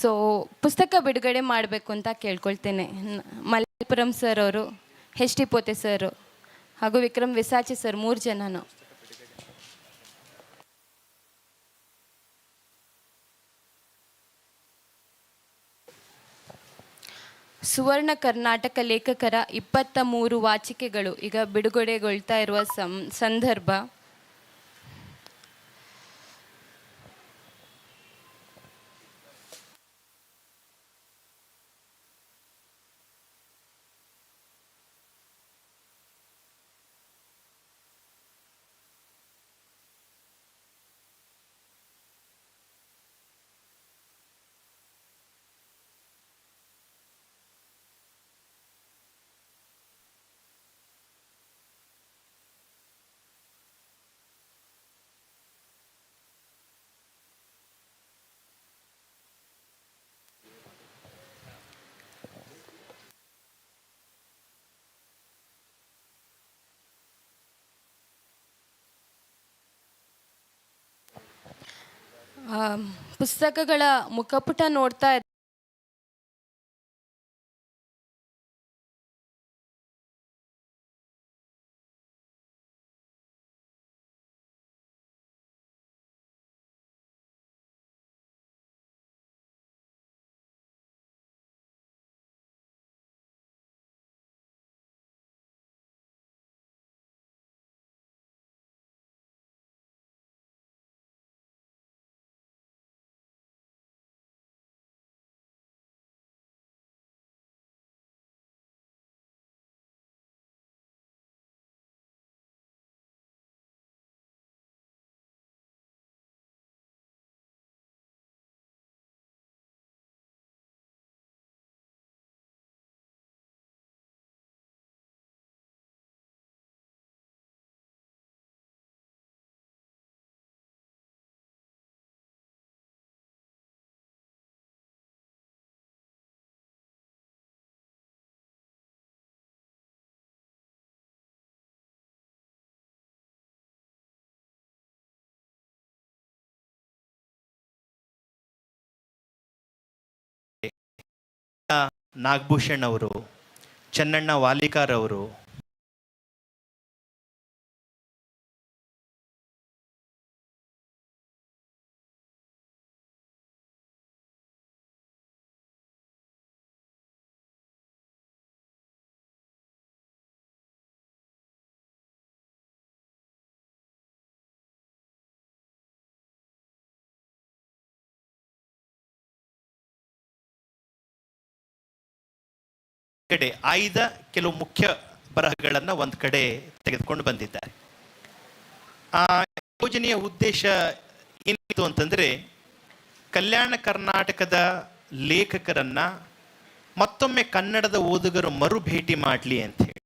So ಪುಸ್ತಕ ಬಿಡುಗಡೆ ಮಾಡಬೇಕು ಅಂತ ಕೇಳ್ಕೊಳ್ತೇನೆ. ಮಲ್ಲಪುರಂ ಸರ್ ಅವರು ಎಚ್ ಟಿ ಪೋತೆ ಸರ್ ಹಾಗೂ ವಿಕ್ರಮ್ ವಿಸಾಚಿ ಸರ್, ಮೂರು ಜನನು. ಸುವರ್ಣ ಕರ್ನಾಟಕ ಲೇಖಕರ ಇಪ್ಪತ್ತ ಮೂರು ವಾಚಿಕೆಗಳು ಈಗ ಬಿಡುಗಡೆಗೊಳ್ತಾ ಇರುವ ಸಂ, ಸಂದರ್ಭ. ಪುಸ್ತಕಗಳ ಮುಖಪುಟ ನೋಡ್ತಾ ನಾಗಭೂಷಣ್ ಅವರು ಚೆನ್ನಣ್ಣ ವಾಲಿಕಾರ್ ಅವರು ಕಡೆ ಆಯ್ದ ಕೆಲವು ಮುಖ್ಯ ಬರಹಗಳನ್ನು ಒಂದು ಕಡೆ ತೆಗೆದುಕೊಂಡು ಬಂದಿದ್ದಾರೆ. ಆ, ಯೋಜನೆಯ ಉದ್ದೇಶ ಏನಿತ್ತು ಅಂತಂದ್ರೆ ಕಲ್ಯಾಣ ಕರ್ನಾಟಕದ ಲೇಖಕರನ್ನ ಮತ್ತೊಮ್ಮೆ ಕನ್ನಡದ ಓದುಗರು ಮರು ಭೇಟಿ ಮಾಡಲಿ ಅಂತ ಹೇಳಿ.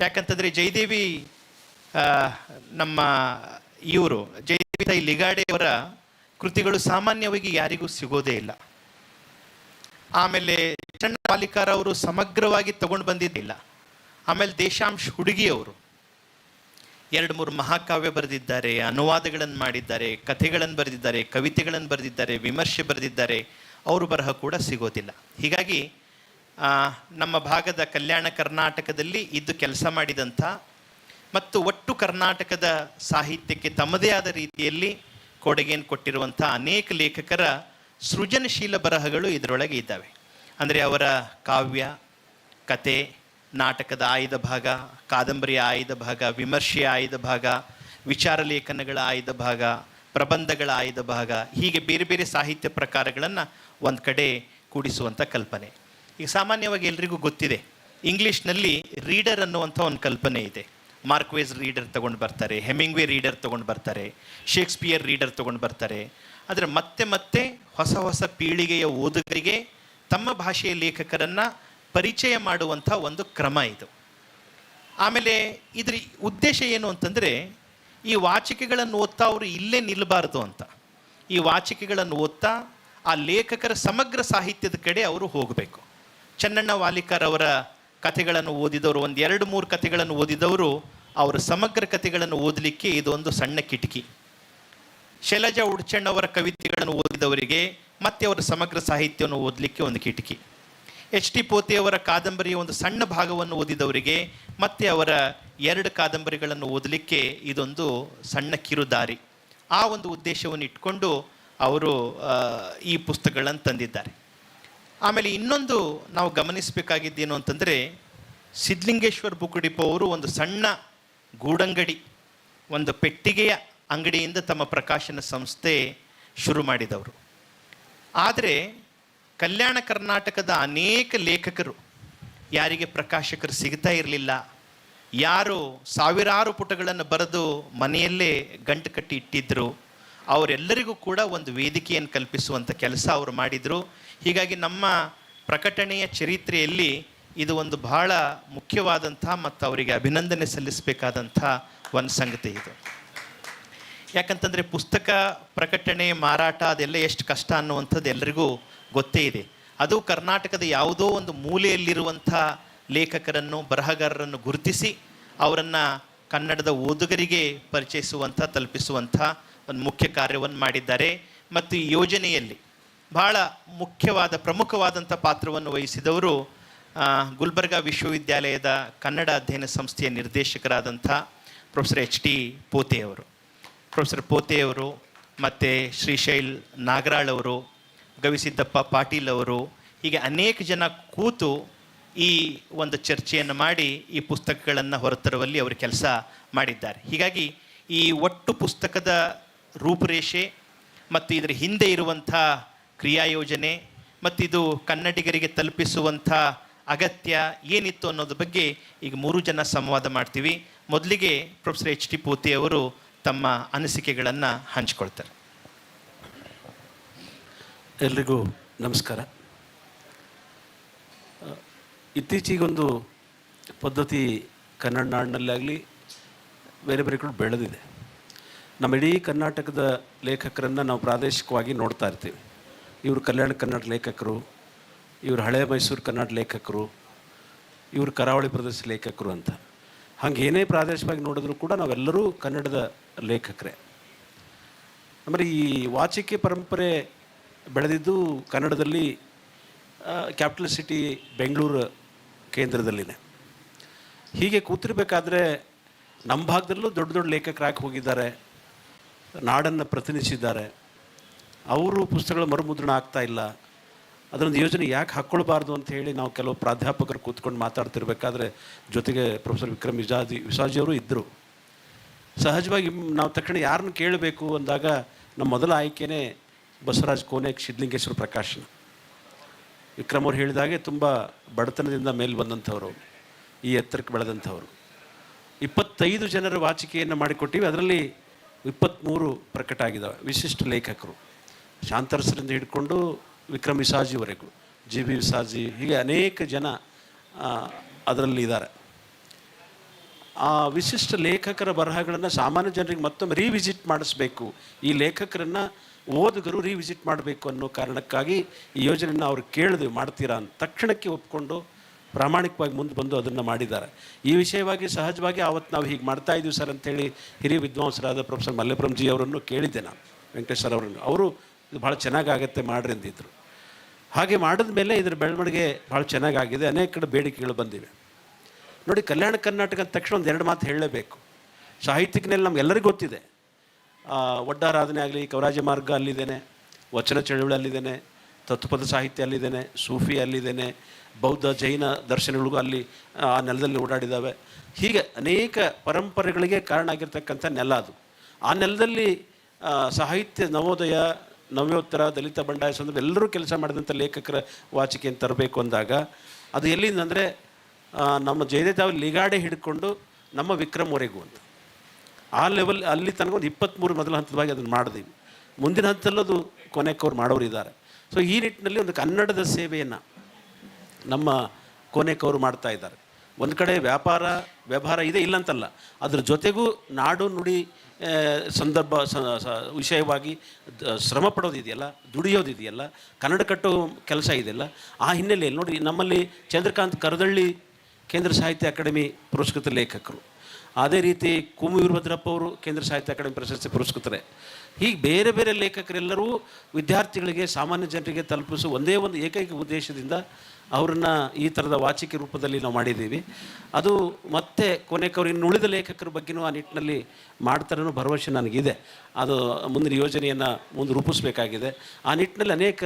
ಯಾಕಂತಂದ್ರೆ ಜಯದೇವಿ ನಮ್ಮ ಇವರು ಜಯದೇವಿ ತಾಯಿ ಲಿಗಾಡೆ ಅವರ ಕೃತಿಗಳು ಸಾಮಾನ್ಯವಾಗಿ ಯಾರಿಗೂ ಸಿಗೋದೇ ಇಲ್ಲ. ಆಮೇಲೆ ಚಣ್ಣ ಪಾಲಿಕಾರ ಅವರು ಸಮಗ್ರವಾಗಿ ತಗೊಂಡು ಬಂದಿದ್ದಿಲ್ಲ. ಆಮೇಲೆ ದೇಶಾಂಶ್ ಹುಡುಗಿಯವರು ಎರಡು ಮೂರು ಮಹಾಕಾವ್ಯ ಬರೆದಿದ್ದಾರೆ ಅನುವಾದಗಳನ್ನು ಮಾಡಿದ್ದಾರೆ ಕಥೆಗಳನ್ನು ಬರೆದಿದ್ದಾರೆ ಕವಿತೆಗಳನ್ನು ಬರೆದಿದ್ದಾರೆ, ವಿಮರ್ಶೆ ಬರೆದಿದ್ದಾರೆ, ಅವರು ಬರಹ ಕೂಡ ಸಿಗೋದಿಲ್ಲ. ಹೀಗಾಗಿ ನಮ್ಮ ಭಾಗದ ಕಲ್ಯಾಣ ಕರ್ನಾಟಕದಲ್ಲಿ ಇದ್ದು ಕೆಲಸ ಮಾಡಿದಂಥ ಮತ್ತು ಒಟ್ಟು ಕರ್ನಾಟಕದ ಸಾಹಿತ್ಯಕ್ಕೆ ತಮ್ಮದೇ ಆದ ರೀತಿಯಲ್ಲಿ ಕೊಡುಗೆಯನ್ನು ಕೊಟ್ಟಿರುವಂಥ ಅನೇಕ ಲೇಖಕರ ಸೃಜನಶೀಲ ಬರಹಗಳು ಇದರೊಳಗೆ ಇದ್ದಾವೆ. ಅಂದರೆ ಅವರ ಕಾವ್ಯ, ಕತೆ, ನಾಟಕದ ಆಯ್ದ ಭಾಗ, ಕಾದಂಬರಿಯ ಆಯ್ದ ಭಾಗ, ವಿಮರ್ಶೆಯ ಆಯ್ದ ಭಾಗ, ವಿಚಾರ ಲೇಖನಗಳ ಆಯ್ದ ಭಾಗ, ಪ್ರಬಂಧಗಳ ಆಯ್ದ ಭಾಗ, ಹೀಗೆ ಬೇರೆ ಬೇರೆ ಸಾಹಿತ್ಯ ಪ್ರಕಾರಗಳನ್ನು ಒಂದು ಕಡೆ ಕೂಡಿಸುವಂಥ ಕಲ್ಪನೆ. ಈಗ ಸಾಮಾನ್ಯವಾಗಿ ಎಲ್ರಿಗೂ ಗೊತ್ತಿದೆ, ಇಂಗ್ಲೀಷ್ನಲ್ಲಿ ರೀಡರ್ ಅನ್ನುವಂಥ ಒಂದು ಕಲ್ಪನೆ ಇದೆ. ಮಾರ್ಕ್ವೇಸ್ ರೀಡರ್ ತೊಗೊಂಡು ಬರ್ತಾರೆ, ಹೆಮಿಂಗ್ವೆ ರೀಡರ್ ತೊಗೊಂಡು ಬರ್ತಾರೆ, ಶೇಕ್ಸ್ಪಿಯರ್ ರೀಡರ್ ತೊಗೊಂಡು ಬರ್ತಾರೆ. ಆದರೆ ಮತ್ತೆ ಮತ್ತೆ ಹೊಸ ಹೊಸ ಪೀಳಿಗೆಯ ಓದುಗರಿಗೆ ತಮ್ಮ ಭಾಷೆಯ ಲೇಖಕರನ್ನು ಪರಿಚಯ ಮಾಡುವಂಥ ಒಂದು ಕ್ರಮ ಇದು. ಆಮೇಲೆ ಇದ್ರ ಉದ್ದೇಶ ಏನು ಅಂತಂದರೆ, ಈ ವಾಚಿಕೆಗಳನ್ನು ಓದ್ತಾ ಅವರು ಇಲ್ಲೇ ನಿಲ್ಲಬಾರ್ದು ಅಂತ. ಈ ವಾಚಿಕೆಗಳನ್ನು ಓದ್ತಾ ಆ ಲೇಖಕರ ಸಮಗ್ರ ಸಾಹಿತ್ಯದ ಕಡೆ ಅವರು ಹೋಗಬೇಕು. ಚನ್ನಣ್ಣ ವಾಲಿಕರ್ ಅವರ ಕಥೆಗಳನ್ನು ಓದಿದವರು, ಒಂದು ಎರಡು ಮೂರು ಕಥೆಗಳನ್ನು ಓದಿದವರು, ಅವರ ಸಮಗ್ರ ಕಥೆಗಳನ್ನು ಓದಲಿಕ್ಕೆ ಇದೊಂದು ಸಣ್ಣ ಕಿಟಕಿ. ಶೈಲಜಾ ಉಡ್ಚಣ್ಣವರ ಕವಿತೆಗಳನ್ನು ಓದಿದವರಿಗೆ ಮತ್ತೆ ಅವರ ಸಮಗ್ರ ಸಾಹಿತ್ಯವನ್ನು ಓದಲಿಕ್ಕೆ ಒಂದು ಕಿಟಕಿ. ಎಚ್ ಟಿ ಪೋತೆಯವರ ಕಾದಂಬರಿಯ ಒಂದು ಸಣ್ಣ ಭಾಗವನ್ನು ಓದಿದವರಿಗೆ ಮತ್ತೆ ಅವರ ಎರಡು ಕಾದಂಬರಿಗಳನ್ನು ಓದಲಿಕ್ಕೆ ಇದೊಂದು ಸಣ್ಣ ಕಿರುದಾರಿ. ಆ ಒಂದು ಉದ್ದೇಶವನ್ನು ಇಟ್ಕೊಂಡು ಅವರು ಈ ಪುಸ್ತಕಗಳನ್ನು ತಂದಿದ್ದಾರೆ. ಆಮೇಲೆ ಇನ್ನೊಂದು ನಾವು ಗಮನಿಸಬೇಕಾಗಿದ್ದೇನು ಅಂತಂದರೆ ಸಿದ್ಧಲಿಂಗೇಶ್ವರ್ ಬುಕ್ ಅವರು ಒಂದು ಸಣ್ಣ ಗೂಡಂಗಡಿ, ಒಂದು ಪೆಟ್ಟಿಗೆಯ ಅಂಗಡಿಯಿಂದ ತಮ್ಮ ಪ್ರಕಾಶನ ಸಂಸ್ಥೆ ಶುರು ಮಾಡಿದವರು. ಆದರೆ ಕಲ್ಯಾಣ ಕರ್ನಾಟಕದ ಅನೇಕ ಲೇಖಕರು ಯಾರಿಗೆ ಪ್ರಕಾಶಕರು ಸಿಗ್ತಾ ಇರಲಿಲ್ಲ. ಯಾರು ಸಾವಿರಾರು ಪುಟಗಳನ್ನು ಬರೆದು ಮನೆಯಲ್ಲೇ ಗಂಟು ಕಟ್ಟಿ ಇಟ್ಟಿದ್ದರು ಅವರೆಲ್ಲರಿಗೂ ಕೂಡ ಒಂದು ವೇದಿಕೆಯನ್ನು ಕಲ್ಪಿಸುವಂಥ ಕೆಲಸ ಅವರು ಮಾಡಿದರು. ಹೀಗಾಗಿ ನಮ್ಮ ಪ್ರಕಟಣೆಯ ಚರಿತ್ರೆಯಲ್ಲಿ ಇದು ಒಂದು ಬಹಳ ಮುಖ್ಯವಾದಂಥ ಮತ್ತು ಅವರಿಗೆ ಅಭಿನಂದನೆ ಸಲ್ಲಿಸಬೇಕಾದಂಥ ಒಂದು ಸಂಗತಿ ಇದು. ಯಾಕಂತಂದರೆ ಪುಸ್ತಕ ಪ್ರಕಟಣೆ, ಮಾರಾಟ ಅದೆಲ್ಲ ಎಷ್ಟು ಕಷ್ಟ ಅನ್ನುವಂಥದ್ದು ಎಲ್ಲರಿಗೂ ಗೊತ್ತೇ ಇದೆ. ಅದು ಕರ್ನಾಟಕದ ಯಾವುದೋ ಒಂದು ಮೂಲೆಯಲ್ಲಿರುವಂಥ ಲೇಖಕರನ್ನು, ಬರಹಗಾರರನ್ನು ಗುರುತಿಸಿ ಅವರನ್ನು ಕನ್ನಡದ ಓದುಗರಿಗೆ ಪರಿಚಯಿಸುವಂಥ, ತಲುಪಿಸುವಂಥ ಒಂದು ಮುಖ್ಯ ಕಾರ್ಯವನ್ನು ಮಾಡಿದ್ದಾರೆ. ಮತ್ತು ಈ ಯೋಜನೆಯಲ್ಲಿ ಬಹಳ ಮುಖ್ಯವಾದ, ಪ್ರಮುಖವಾದಂಥ ಪಾತ್ರವನ್ನು ವಹಿಸಿದವರು ಗುಲ್ಬರ್ಗಾ ವಿಶ್ವವಿದ್ಯಾಲಯದ ಕನ್ನಡ ಅಧ್ಯಯನ ಸಂಸ್ಥೆಯ ನಿರ್ದೇಶಕರಾದಂಥ ಪ್ರೊಫೆಸರ್ ಎಚ್ ಟಿ ಪೋತೆಯವರು ಪ್ರೊಫೆಸರ್ ಪೋತೆಯವರು ಮತ್ತು ಶ್ರೀಶೈಲ್ ನಾಗರಾಳ್ ಅವರು, ಗವಿಸಿದ್ದಪ್ಪ ಪಾಟೀಲ್ ಅವರು, ಹೀಗೆ ಅನೇಕ ಜನ ಕೂತು ಈ ಒಂದು ಚರ್ಚೆಯನ್ನು ಮಾಡಿ ಈ ಪುಸ್ತಕಗಳನ್ನು ಹೊರತರುವಲ್ಲಿ ಅವರು ಕೆಲಸ ಮಾಡಿದ್ದಾರೆ. ಹೀಗಾಗಿ ಈ ಒಟ್ಟು ಪುಸ್ತಕದ ರೂಪುರೇಷೆ ಮತ್ತು ಇದರ ಹಿಂದೆ ಇರುವಂಥ ಕ್ರಿಯಾಯೋಜನೆ ಮತ್ತು ಇದು ಕನ್ನಡಿಗರಿಗೆ ತಲುಪಿಸುವಂಥ ಅಗತ್ಯ ಏನಿತ್ತು ಅನ್ನೋದ್ರ ಬಗ್ಗೆ ಈಗ ಮೂರು ಜನ ಸಂವಾದ ಮಾಡ್ತೀವಿ. ಮೊದಲಿಗೆ ಪ್ರೊಫೆಸರ್ ಎಚ್ ಟಿ ಪೋತಿ ಅವರು ತಮ್ಮ ಅನಿಸಿಕೆಗಳನ್ನು ಹಂಚ್ಕೊಳ್ತಾರೆ. ಎಲ್ರಿಗೂ ನಮಸ್ಕಾರ. ಇತ್ತೀಚೆಗೊಂದು ಪದ್ಧತಿ ಕನ್ನಡ ನಾಡಿನಲ್ಲಾಗಲಿ ಬೇರೆ ಬೇರೆ ಕಡೆ ಬೆಳೆದಿದೆ. ನಮ್ಮ ಇಡೀ ಕರ್ನಾಟಕದ ಲೇಖಕರನ್ನು ನಾವು ಪ್ರಾದೇಶಿಕವಾಗಿ ನೋಡ್ತಾ ಇರ್ತೀವಿ. ಇವರು ಕಲ್ಯಾಣ ಕನ್ನಡ ಲೇಖಕರು, ಇವರು ಹಳೆ ಮೈಸೂರು ಕನ್ನಡ ಲೇಖಕರು, ಇವರು ಕರಾವಳಿ ಪ್ರದೇಶ ಲೇಖಕರು ಅಂತ. ಹಂಗೆ ಏನೇ ಪ್ರಾದೇಶಿಕವಾಗಿ ನೋಡಿದ್ರು ಕೂಡ ನಾವೆಲ್ಲರೂ ಕನ್ನಡದ ಲೇಖಕರೇ. ಆಮೇಲೆ ಈ ವಾಚಿಕೆ ಪರಂಪರೆ ಬೆಳೆದಿದ್ದು ಕನ್ನಡದಲ್ಲಿ ಕ್ಯಾಪಿಟಲ್ ಸಿಟಿ ಬೆಂಗಳೂರು ಕೇಂದ್ರದಲ್ಲಿನೇ. ಹೀಗೆ ಕೂತಿರ್ಬೇಕಾದ್ರೆ ನಮ್ಮ ಭಾಗದಲ್ಲೂ ದೊಡ್ಡ ದೊಡ್ಡ ಲೇಖಕರಾಗಿ ಹೋಗಿದ್ದಾರೆ, ನಾಡನ್ನು ಪ್ರತಿನಿಧಿಸಿದ್ದಾರೆ. ಅವರು ಪುಸ್ತಕಗಳ ಮರುಮುದ್ರಣ ಆಗ್ತಾ ಇಲ್ಲ. ಅದರೊಂದು ಯೋಜನೆ ಯಾಕೆ ಹಾಕ್ಕೊಳ್ಬಾರ್ದು ಅಂತ ಹೇಳಿ ನಾವು ಕೆಲವು ಪ್ರಾಧ್ಯಾಪಕರು ಕೂತ್ಕೊಂಡು ಮಾತಾಡ್ತಿರ್ಬೇಕಾದ್ರೆ ಜೊತೆಗೆ ಪ್ರೊಫೆಸರ್ ವಿಕ್ರಮ್ ವಿಜಾದಿ ವಿಸಾಜಿಯವರು ಇದ್ದರು ಸಹಜವಾಗಿ ನಾವು ತಕ್ಷಣ ಯಾರನ್ನು ಕೇಳಬೇಕು ಅಂದಾಗ ನಮ್ಮ ಮೊದಲ ಆಯ್ಕೆನೇ ಬಸವರಾಜ್ ಕೋನೆಕ್, ಸಿದ್ಧಲಿಂಗೇಶ್ವರ ಪ್ರಕಾಶನ ವಿಕ್ರಮ್ ಅವ್ರು ಹೇಳಿದಾಗೆ ತುಂಬ ಬಡತನದಿಂದ ಮೇಲೆ ಬಂದಂಥವರು, ಈ ಎತ್ತರಕ್ಕೆ ಬೆಳೆದಂಥವರು. ಇಪ್ಪತ್ತೈದು ಜನರ ವಾಚಿಕೆಯನ್ನು ಮಾಡಿಕೊಟ್ಟಿವಿ, ಅದರಲ್ಲಿ ಇಪ್ಪತ್ತ್ಮೂರು ಪ್ರಕಟ ಆಗಿದ್ದಾವೆ ವಿಶಿಷ್ಟ ಲೇಖಕರು. ಶಾಂತರಸರಿಂದ ಹಿಡ್ಕೊಂಡು ವಿಕ್ರಮ್ ವಿಸಾಜಿವರೆಗೂ ಜಿ ಬಿ ವಿಸಾಜಿ ಹೀಗೆ ಅನೇಕ ಜನ ಅದರಲ್ಲಿ ಇದ್ದಾರೆ. ಆ ವಿಶಿಷ್ಟ ಲೇಖಕರ ಬರಹಗಳನ್ನು ಸಾಮಾನ್ಯ ಜನರಿಗೆ ಮತ್ತೊಮ್ಮೆ ರೀವಿಸಿಟ್ ಮಾಡಿಸ್ಬೇಕು. ಈ ಲೇಖಕರನ್ನು ಓದುಗರು ರೀವಿಸಿಟ್ ಮಾಡಬೇಕು ಅನ್ನೋ ಕಾರಣಕ್ಕಾಗಿ ಈ ಯೋಜನೆಯನ್ನು ಅವ್ರು ಕೇಳಿದ್ವಿ, ಮಾಡ್ತೀರಾ ಅಂತ ತಕ್ಷಣಕ್ಕೆ ಒಪ್ಕೊಂಡು ಪ್ರಾಮಾಣಿಕವಾಗಿ ಮುಂದೆ ಬಂದು ಅದನ್ನು ಮಾಡಿದ್ದಾರೆ. ಈ ವಿಷಯವಾಗಿ ಸಹಜವಾಗಿ ಆವತ್ತು ನಾವು ಹೀಗೆ ಮಾಡ್ತಾ ಇದ್ದೀವಿ ಸರ್ ಅಂತೇಳಿ ಹಿರಿಯ ವಿದ್ವಾಂಸರಾದ ಪ್ರೊಫೆಸರ್ ಮಲ್ಲಪುರಂಜಿ ಅವರನ್ನು ಕೇಳಿದ್ದೆ ನಾನು. ವೆಂಕಟೇಶ್ ಸರ್ ಅವರನ್ನು. ಅವರು ಇದು ಭಾಳ ಚೆನ್ನಾಗಾಗತ್ತೆ ಮಾಡ್ರಿ ಅಂತಿದ್ರು ಹಾಗೆ ಮಾಡಿದ ಮೇಲೆ ಇದರ ಬೆಳವಣಿಗೆ ಭಾಳ ಚೆನ್ನಾಗಾಗಿದೆ, ಅನೇಕ ಕಡೆ ಬೇಡಿಕೆಗಳು ಬಂದಿವೆ. ನೋಡಿ, ಕಲ್ಯಾಣ ಕರ್ನಾಟಕ ಅಂದ ತಕ್ಷಣ ಒಂದು ಎರಡು ಮಾತು ಹೇಳಲೇಬೇಕು. ಸಾಹಿತ್ಯಕ್ಕೆ ನಮ್ಗೆಲ್ಲರಿಗೂ ಗೊತ್ತಿದೆ. ಒಡ್ಡಾರಾಧನೆ ಆಗಲಿ, ಕವರಾಜ ಮಾರ್ಗ ಅಲ್ಲಿದ್ದೇನೆ, ವಚನ ಚಳುವಳಿ ಅಲ್ಲಿದ್ದೇನೆ, ತತ್ವಪದ ಸಾಹಿತ್ಯ ಅಲ್ಲಿದ್ದೇನೆ, ಸೂಫಿ ಅಲ್ಲಿದ್ದೇನೆ, ಬೌದ್ಧ ಜೈನ ದರ್ಶನಗಳಿಗೂ ಅಲ್ಲಿ, ಆ, ನೆಲದಲ್ಲಿ ಓಡಾಡಿದ್ದಾವೆ. ಹೀಗೆ ಅನೇಕ ಪರಂಪರೆಗಳಿಗೆ ಕಾರಣ ಆಗಿರ್ತಕ್ಕಂಥ ನೆಲ ಅದು. ಆ ನೆಲದಲ್ಲಿ ಸಾಹಿತ್ಯ ನವೋದಯ ನವ್ಯೋತ್ತರ, ದಲಿತ ಬಂಡಾಯ ಸಂದರ್ಭ ಎಲ್ಲರೂ ಕೆಲಸ ಮಾಡಿದಂಥ ಲೇಖಕರ ವಾಚಿಕೆಯನ್ನು ತರಬೇಕು ಅಂದಾಗ, ಅದು ಎಲ್ಲಿಂದ ಅಂದರೆ ನಮ್ಮ ಜಯದೇವ ಲಿಗಾಡೆ ಹಿಡ್ಕೊಂಡು ನಮ್ಮ ವಿಕ್ರಮ್ವರೆಗೂ ಅಂತ. ಆ ಲೆವೆಲ್ ಅಲ್ಲಿ ತನಕ ಒಂದು ಇಪ್ಪತ್ತ್ಮೂರು ಮೊದಲ ಹಂತವಾಗಿ ಅದನ್ನು ಮಾಡಿದೀವಿ. ಮುಂದಿನ ಹಂತದಲ್ಲೂ ಅದು ಕೊನೆಕವ್ರು ಮಾಡೋರು ಇದ್ದಾರೆ. ಸೊ ಈ ನಿಟ್ಟಿನಲ್ಲಿ ಒಂದು ಕನ್ನಡದ ಸೇವೆಯನ್ನು ನಮ್ಮ ಕೋನೆಕವರು ಮಾಡ್ತಾ ಇದ್ದಾರೆ. ಒಂದು ಕಡೆ ವ್ಯಾಪಾರ, ವ್ಯವಹಾರ ಇದೆ ಇಲ್ಲಂತಲ್ಲ. ಅದ್ರ ಜೊತೆಗೂ ನಾಡು ನುಡಿ ಸಂದರ್ಭ ವಿಷಯವಾಗಿ ಶ್ರಮ ಪಡೋದಿದೆಯಲ್ಲ, ದುಡಿಯೋದಿದೆಯಲ್ಲ, ಕನ್ನಡ ಕಟ್ಟೋ ಕೆಲಸ ಇದೆಯಲ್ಲ, ಆ ಹಿನ್ನೆಲೆಯಲ್ಲಿ ನೋಡಿ ನಮ್ಮಲ್ಲಿ ಚಂದ್ರಕಾಂತ್ ಕರದಳ್ಳಿ ಕೇಂದ್ರ ಸಾಹಿತ್ಯ ಅಕಾಡೆಮಿ ಪುರಸ್ಕೃತ ಲೇಖಕರು. ಅದೇ ರೀತಿ ಕುಮು ವೀರಭದ್ರಪ್ಪ ಅವರು ಕೇಂದ್ರ ಸಾಹಿತ್ಯ ಅಕಾಡೆಮಿ ಪ್ರಶಸ್ತಿ ಪುರಸ್ಕೃತರೆ. ಹೀಗೆ ಬೇರೆ ಬೇರೆ ಲೇಖಕರೆಲ್ಲರೂ ವಿದ್ಯಾರ್ಥಿಗಳಿಗೆ, ಸಾಮಾನ್ಯ ಜನರಿಗೆ ತಲುಪಿಸುವ ಒಂದೇ ಒಂದು ಏಕೈಕ ಉದ್ದೇಶದಿಂದ ಅವರನ್ನು ಈ ಥರದ ವಾಚಿಕೆ ರೂಪದಲ್ಲಿ ನಾವು ಮಾಡಿದ್ದೀವಿ. ಅದು ಮತ್ತೆ ಕೊನೆಕವ್ರು ಇನ್ನು ಉಳಿದ ಲೇಖಕರ ಬಗ್ಗೆನೂ ಆ ನಿಟ್ಟಿನಲ್ಲಿ ಮಾಡ್ತಾರೋ ಭರವಸೆ ನನಗಿದೆ. ಅದು ಮುಂದಿನ ಯೋಜನೆಯನ್ನು ಮುಂದೆ ರೂಪಿಸಬೇಕಾಗಿದೆ. ಆ ನಿಟ್ಟಿನಲ್ಲಿ ಅನೇಕ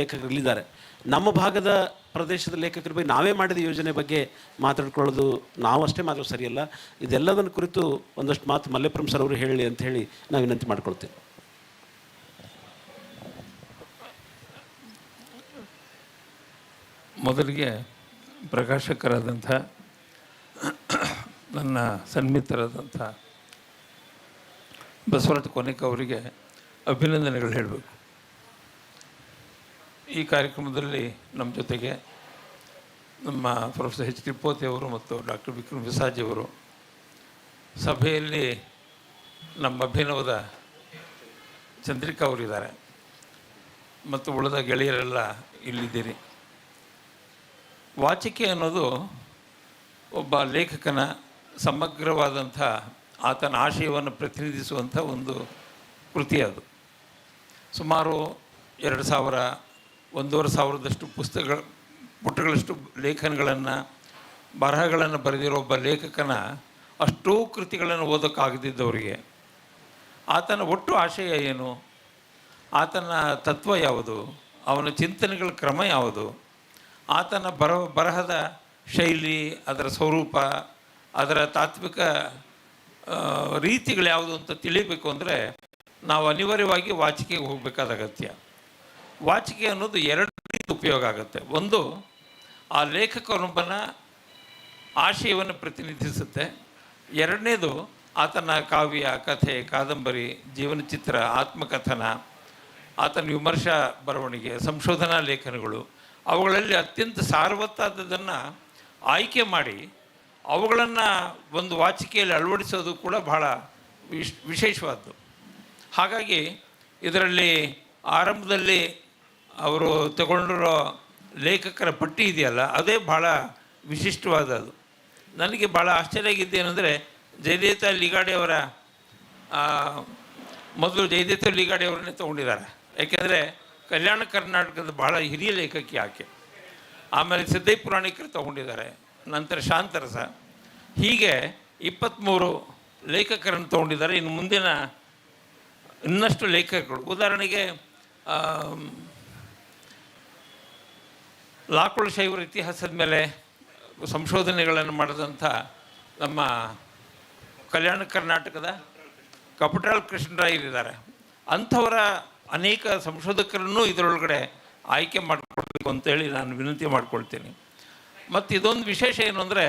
ಲೇಖಕರು ಇಲ್ಲಿದ್ದಾರೆ ನಮ್ಮ ಭಾಗದ ಪ್ರದೇಶದ ಲೇಖಕರ ಬಗ್ಗೆ ನಾವೇ ಮಾಡಿದ ಯೋಜನೆ ಬಗ್ಗೆ ಮಾತಾಡ್ಕೊಳ್ಳೋದು ನಾವು ಅಷ್ಟೇ ಮಾತ್ರ ಸರಿಯಲ್ಲ. ಇದೆಲ್ಲದನ್ನು ಕುರಿತು ಒಂದಷ್ಟು ಮಾತು ಮಲ್ಲೇಪುರಂ ಸರ್ ಅವರು ಹೇಳಿ ಅಂತ ಹೇಳಿ ನಾವು ವಿನಂತಿ ಮಾಡ್ಕೊಳ್ತೇವೆ. ಮೊದಲಿಗೆ ಪ್ರಕಾಶಕರಾದಂಥ, ನನ್ನ ಸನ್ಮಿತರಾದಂಥ ಬಸವರಾಜ್ ಕೊನೆಕ ಅವರಿಗೆ ಅಭಿನಂದನೆಗಳು ಹೇಳಬೇಕು. ಈ ಕಾರ್ಯಕ್ರಮದಲ್ಲಿ ನಮ್ಮ ಜೊತೆಗೆ ನಮ್ಮ ಪ್ರೊಫೆಸರ್ ಎಚ್ ತಿಪ್ಪೋತಿ ಅವರು ಮತ್ತು ಡಾಕ್ಟರ್ ವಿಕ್ರಮ್ ವಿಸಾಜಿ ಅವರು. ಸಭೆಯಲ್ಲಿ ನಮ್ಮ ಅಭಿನವದ ಚಂದ್ರಿಕಾ ಅವರಿದ್ದಾರೆ ಮತ್ತು ಉಳಿದ ಗೆಳೆಯರೆಲ್ಲ ಇಲ್ಲಿದ್ದೀರಿ. ವಾಚಿಕೆ ಅನ್ನೋದು ಒಬ್ಬ ಲೇಖಕನ ಸಮಗ್ರವಾದಂಥ ಆತನ ಆಶಯವನ್ನು ಪ್ರತಿನಿಧಿಸುವಂಥ ಒಂದು ಕೃತಿ ಅದು. ಸುಮಾರು ಎರಡು ಸಾವಿರ ಒಂದೂವರೆ ಸಾವಿರದಷ್ಟು ಪುಸ್ತಕಗಳ, ಪುಟಗಳಷ್ಟು ಲೇಖನಗಳನ್ನು, ಬರಹಗಳನ್ನು ಬರೆದಿರೋ ಒಬ್ಬ ಲೇಖಕನ ಅಷ್ಟೋ ಕೃತಿಗಳನ್ನು ಓದೋಕ್ಕಾಗದಿದ್ದವರಿಗೆ ಆತನ ಒಟ್ಟು ಆಶಯ ಏನು? ಆತನ ತತ್ವ ಯಾವುದು? ಅವನ ಚಿಂತನೆಗಳ ಕ್ರಮ ಯಾವುದು? ಆತನ ಬರ, ಬರಹದ ಶೈಲಿ, ಅದರ ಸ್ವರೂಪ, ಅದರ ತಾತ್ವಿಕ ರೀತಿಗಳು ಯಾವುದು ಅಂತ ತಿಳಿಬೇಕು ಅಂದರೆ ನಾವು ಅನಿವಾರ್ಯವಾಗಿ ವಾಚಿಕೆಗೆ ಹೋಗಬೇಕಾದ ಅಗತ್ಯ. ವಾಚಿಕೆ ಅನ್ನೋದು ಎರಡು ರೀತಿ ಉಪಯೋಗ ಆಗುತ್ತೆ. ಒಂದು, ಆ ಲೇಖಕನೊಬ್ಬನ ಆಶಯವನ್ನು ಪ್ರತಿನಿಧಿಸುತ್ತೆ. ಎರಡನೇದು, ಆತನ ಕಾವ್ಯ, ಕಥೆ, ಕಾದಂಬರಿ ಜೀವನ ಚಿತ್ರ ಆತ್ಮಕಥನ, ಆತನ ವಿಮರ್ಶಾ ಬರವಣಿಗೆ, ಸಂಶೋಧನಾ ಲೇಖನಗಳು, ಅವುಗಳಲ್ಲಿ ಅತ್ಯಂತ ಸಾರವತ್ತಾದದನ್ನು ಆಯ್ಕೆ ಮಾಡಿ ಅವುಗಳನ್ನು ಒಂದು ವಾಚಿಕೆಯಲ್ಲಿ ಅಳವಡಿಸೋದು ಕೂಡ ಬಹಳ ವಿಶ್, ವಿಶೇಷವಾದ್ದು. ಹಾಗಾಗಿ ಇದರಲ್ಲಿ ಆರಂಭದಲ್ಲಿ ಅವರು ತಗೊಂಡಿರೋ ಲೇಖಕರ ಪಟ್ಟಿ ಇದೆಯಲ್ಲ ಅದೇ ಭಾಳ ವಿಶಿಷ್ಟವಾದದ್ದು. ನನಗೆ ಭಾಳ ಆಶ್ಚರ್ಯ ಆಗಿದ್ದೇನೆಂದರೆ ಜಯದೇತ ಲಿಗಾಡೆ ಅವರ ಆ, ಮೊದಲು ಜಯದೇತ ಲಿಗಾಡೆ ಅವರನ್ನೇ ತೊಗೊಂಡಿದ್ದಾರೆ. ಯಾಕೆಂದರೆ ಕಲ್ಯಾಣ ಕರ್ನಾಟಕದ ಭಾಳ ಹಿರಿಯ ಲೇಖಕಿ ಆಕೆ. ಆಮೇಲೆ ಸಿದ್ದೈ ಪುರಾಣಿಕರು ತೊಗೊಂಡಿದ್ದಾರೆ ನಂತರ ಶಾಂತರಸ. ಹೀಗೆ ಇಪ್ಪತ್ತ್ಮೂರು ಲೇಖಕರನ್ನು ತೊಗೊಂಡಿದ್ದಾರೆ. ಇನ್ನು ಮುಂದಿನ ಇನ್ನಷ್ಟು ಲೇಖಕರು ಉದಾಹರಣೆಗೆ ಲಾಕುಳ ಶೈವರ ಇತಿಹಾಸದ ಮೇಲೆ ಸಂಶೋಧನೆಗಳನ್ನು ಮಾಡಿದಂಥ ನಮ್ಮ ಕಲ್ಯಾಣ ಕರ್ನಾಟಕದ ಕಪಟಾಳ್ ಕೃಷ್ಣರಾಯರಿದ್ದಾರೆ ಅಂಥವರ ಅನೇಕ ಸಂಶೋಧಕರನ್ನು ಇದರೊಳಗಡೆ ಆಯ್ಕೆ ಮಾಡಿಕೊಳ್ಬೇಕು ಅಂತೇಳಿ ನಾನು ವಿನಂತಿ ಮಾಡ್ಕೊಳ್ತೀನಿ. ಮತ್ತು ಇದೊಂದು ವಿಶೇಷ ಏನು ಅಂದರೆ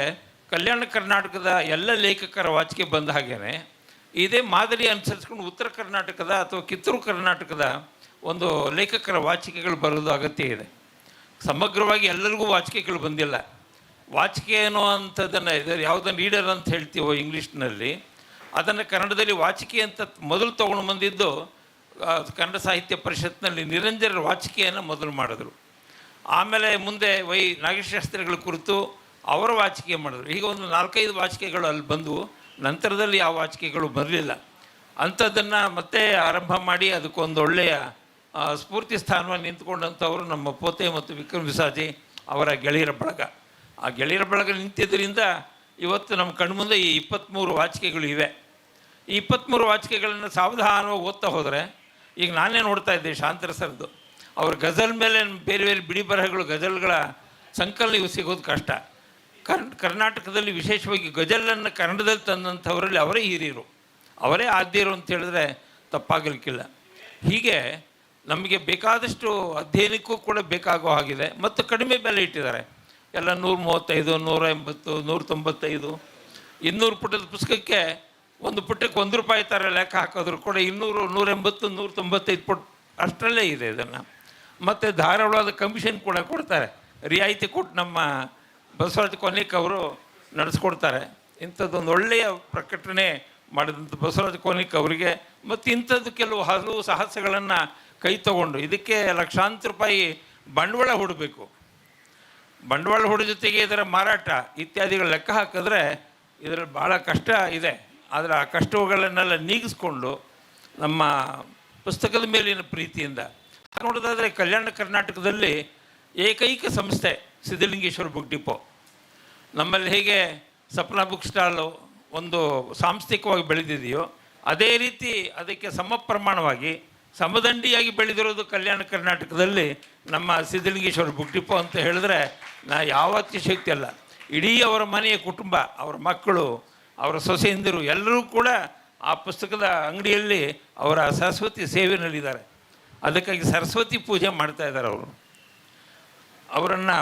ಕಲ್ಯಾಣ ಕರ್ನಾಟಕದ ಎಲ್ಲ ಲೇಖಕರ ವಾಚಿಕೆ ಬಂದ ಹಾಗೇ ಇದೇ ಮಾದರಿ ಅನುಸರಿಸ್ಕೊಂಡು ಉತ್ತರ ಕರ್ನಾಟಕದ ಅಥವಾ ಕಿತ್ತೂರು ಕರ್ನಾಟಕದ ಒಂದು ಲೇಖಕರ ವಾಚಿಕೆಗಳು ಬರೋದು ಅಗತ್ಯ ಇದೆ. ಸಮಗ್ರವಾಗಿ ಎಲ್ಲರಿಗೂ ವಾಚಿಕೆಗಳು ಬಂದಿಲ್ಲ. ವಾಚಿಕೆ ಅನ್ನೋ ಅಂಥದ್ದನ್ನು ಇದರ ಯಾವುದನ್ನು ಲೀಡರ್ ಅಂತ ಹೇಳ್ತೀವೋ ಇಂಗ್ಲೀಷ್ನಲ್ಲಿ, ಅದನ್ನು ಕನ್ನಡದಲ್ಲಿ ವಾಚಿಕೆ ಅಂತ ಮೊದಲು ತೊಗೊಂಡು ಬಂದಿದ್ದು ಕನ್ನಡ ಸಾಹಿತ್ಯ ಪರಿಷತ್ನಲ್ಲಿ ನಿರಂಜನ ವಾಚಿಕೆಯನ್ನು ಮೊದಲು ಮಾಡಿದ್ರು. ಆಮೇಲೆ ಮುಂದೆ ವೈ ನಾಗಶಾಸ್ತ್ರಿಗಳ ಕುರಿತು ಅವರ ವಾಚಿಕೆ ಮಾಡಿದ್ರು. ಈಗ ಒಂದು ನಾಲ್ಕೈದು ವಾಚಿಕೆಗಳು ಅಲ್ಲಿ ಬಂದವು, ನಂತರದಲ್ಲಿ ಯಾವ ವಾಚಿಕೆಗಳು ಬರಲಿಲ್ಲ. ಅಂಥದ್ದನ್ನು ಮತ್ತೆ ಆರಂಭ ಮಾಡಿ ಅದಕ್ಕೊಂದು ಒಳ್ಳೆಯ ಸ್ಫೂರ್ತಿ ಸ್ಥಾನವನ್ನು ನಿಂತ್ಕೊಂಡಂಥವರು ನಮ್ಮ ಪೋತೆ ಮತ್ತು ವಿಕ್ರಮ್ ವಿಸಾಜಿ ಅವರ ಗೆಳೆಯರ ಬಳಗ. ಆ ಗೆಳೆಯರ ಬಳಗ ನಿಂತಿದ್ದರಿಂದ ಇವತ್ತು ನಮ್ಮ ಕಣ್ಮುಂದೆ ಈ ಇಪ್ಪತ್ತ್ಮೂರು ವಾಚಿಕೆಗಳು ಇವೆ. ಈ ಇಪ್ಪತ್ತ್ಮೂರು ವಾಚಿಕೆಗಳನ್ನು ಸಾವಧಾನವಾಗಿ ಓದ್ತಾ ಹೋದರೆ, ಈಗ ನಾನೇ ನೋಡ್ತಾ ಇದ್ದೆ ಶಾಂತರ ಸರ್ದು. ಅವ್ರ ಗಜಲ್ ಮೇಲೆ ಬೇರೆ ಬೇರೆ ಬಿಡಿ ಬರಹಗಳು, ಗಜಲ್ಗಳ ಸಂಕಲನ ಇವು ಸಿಗೋದು ಕಷ್ಟ. ಕರ್, ಕರ್ನಾಟಕದಲ್ಲಿ ವಿಶೇಷವಾಗಿ ಗಜಲನ್ನು ಕನ್ನಡದಲ್ಲಿ ತಂದಂಥವರಲ್ಲಿ ಅವರೇ ಹಿರಿಯರು. ಅವರೇ ಆದ್ಯರು ಅಂತ ಹೇಳಿದ್ರೆ ತಪ್ಪಾಗಲಿಕ್ಕಿಲ್ಲ. ಹೀಗೆ ನಮಗೆ ಬೇಕಾದಷ್ಟು ಅಧ್ಯಯನಕ್ಕೂ ಕೂಡ ಬೇಕಾಗೋ ಹಾಗಿದೆ. ಮತ್ತು ಕಡಿಮೆ ಬೆಲೆ ಇಟ್ಟಿದ್ದಾರೆ. ಎಲ್ಲ ನೂರ ಮೂವತ್ತೈದು, ನೂರ ಎಂಬತ್ತು, ನೂರ ತೊಂಬತ್ತೈದು, ಇನ್ನೂರು ಪುಟದ ಪುಸ್ತಕಕ್ಕೆ ಒಂದು ಪುಟಕ್ಕೆ ಒಂದು ರೂಪಾಯಿ ಥರ ಲೆಕ್ಕ ಹಾಕೋದ್ರು ಕೂಡ ಇನ್ನೂರು, ನೂರ ಎಂಬತ್ತು, ನೂರ ತೊಂಬತ್ತೈದು ಪುಟ್ ಅಷ್ಟರಲ್ಲೇ ಇದೆ ಇದನ್ನು. ಮತ್ತು ಧಾರವಾಡದ ಕಮಿಷನ್ ಕೂಡ ಕೊಡ್ತಾರೆ. ರಿಯಾಯಿತಿ ಕೊಟ್ಟು ನಮ್ಮ ಬಸವರಾಜ ಕೊನೆಕ್ ಅವರು ನಡೆಸ್ಕೊಡ್ತಾರೆ. ಇಂಥದ್ದೊಂದು ಒಳ್ಳೆಯ ಪ್ರಕಟಣೆ ಮಾಡಿದಂಥ ಬಸವರಾಜ ಕೋನಿಕ್ ಅವರಿಗೆ. ಮತ್ತು ಇಂಥದ್ದು ಕೆಲವು ಹಲವು ಸಾಹಸಗಳನ್ನು ಕೈ ತಗೊಂಡು, ಇದಕ್ಕೆ ಲಕ್ಷಾಂತರ ರೂಪಾಯಿ ಬಂಡವಾಳ ಹೂಡಬೇಕು. ಬಂಡವಾಳ ಹೂಡ ಜೊತೆಗೆ ಇದರ ಮಾರಾಟ ಇತ್ಯಾದಿಗಳು ಲೆಕ್ಕ ಹಾಕಿದ್ರೆ ಇದರಲ್ಲಿ ಭಾಳ ಕಷ್ಟ ಇದೆ. ಆದರೆ ಆ ಕಷ್ಟಗಳನ್ನೆಲ್ಲ ನೀಗಿಸ್ಕೊಂಡು ನಮ್ಮ ಪುಸ್ತಕದ ಮೇಲಿನ ಪ್ರೀತಿಯಿಂದ ನೋಡೋದಾದರೆ ಕಲ್ಯಾಣ ಕರ್ನಾಟಕದಲ್ಲಿ ಏಕೈಕ ಸಂಸ್ಥೆ ಸಿದ್ಧಲಿಂಗೇಶ್ವರ ಬುಕ್ ಡಿಪೋ. ನಮ್ಮಲ್ಲಿ ಹೇಗೆ ಸಪ್ನ ಬುಕ್ ಸ್ಟಾಲು ಒಂದು ಸಾಂಸ್ಥಿಕವಾಗಿ ಬೆಳೆದಿದೆಯೋ, ಅದೇ ರೀತಿ ಅದಕ್ಕೆ ಸಮ ಪ್ರಮಾಣವಾಗಿ ಸಮದಂಡಿಯಾಗಿ ಬೆಳೆದಿರೋದು ಕಲ್ಯಾಣ ಕರ್ನಾಟಕದಲ್ಲಿ ನಮ್ಮ ಸಿದ್ಧಲಿಂಗೇಶ್ವರ ಡಿಪೋ ಅಂತ ಹೇಳಿದ್ರೆ ನಾ ಯಾವತ್ತೂ ಶಕ್ತಿ ಅಲ್ಲ. ಇಡೀ ಅವರ ಮನೆಯ ಕುಟುಂಬ, ಅವರ ಮಕ್ಕಳು, ಅವರ ಸೊಸೆಯಂದಿರು ಎಲ್ಲರೂ ಕೂಡ ಆ ಪುಸ್ತಕದ ಅಂಗಡಿಯಲ್ಲಿ ಅವರ ಸರಸ್ವತಿ ಸೇವೆಯಲ್ಲಿದ್ದಾರೆ ಅದಕ್ಕಾಗಿ ಸರಸ್ವತಿ ಪೂಜೆ ಮಾಡ್ತಾ ಇದ್ದಾರೆ ಅವರು. ಅವರನ್ನು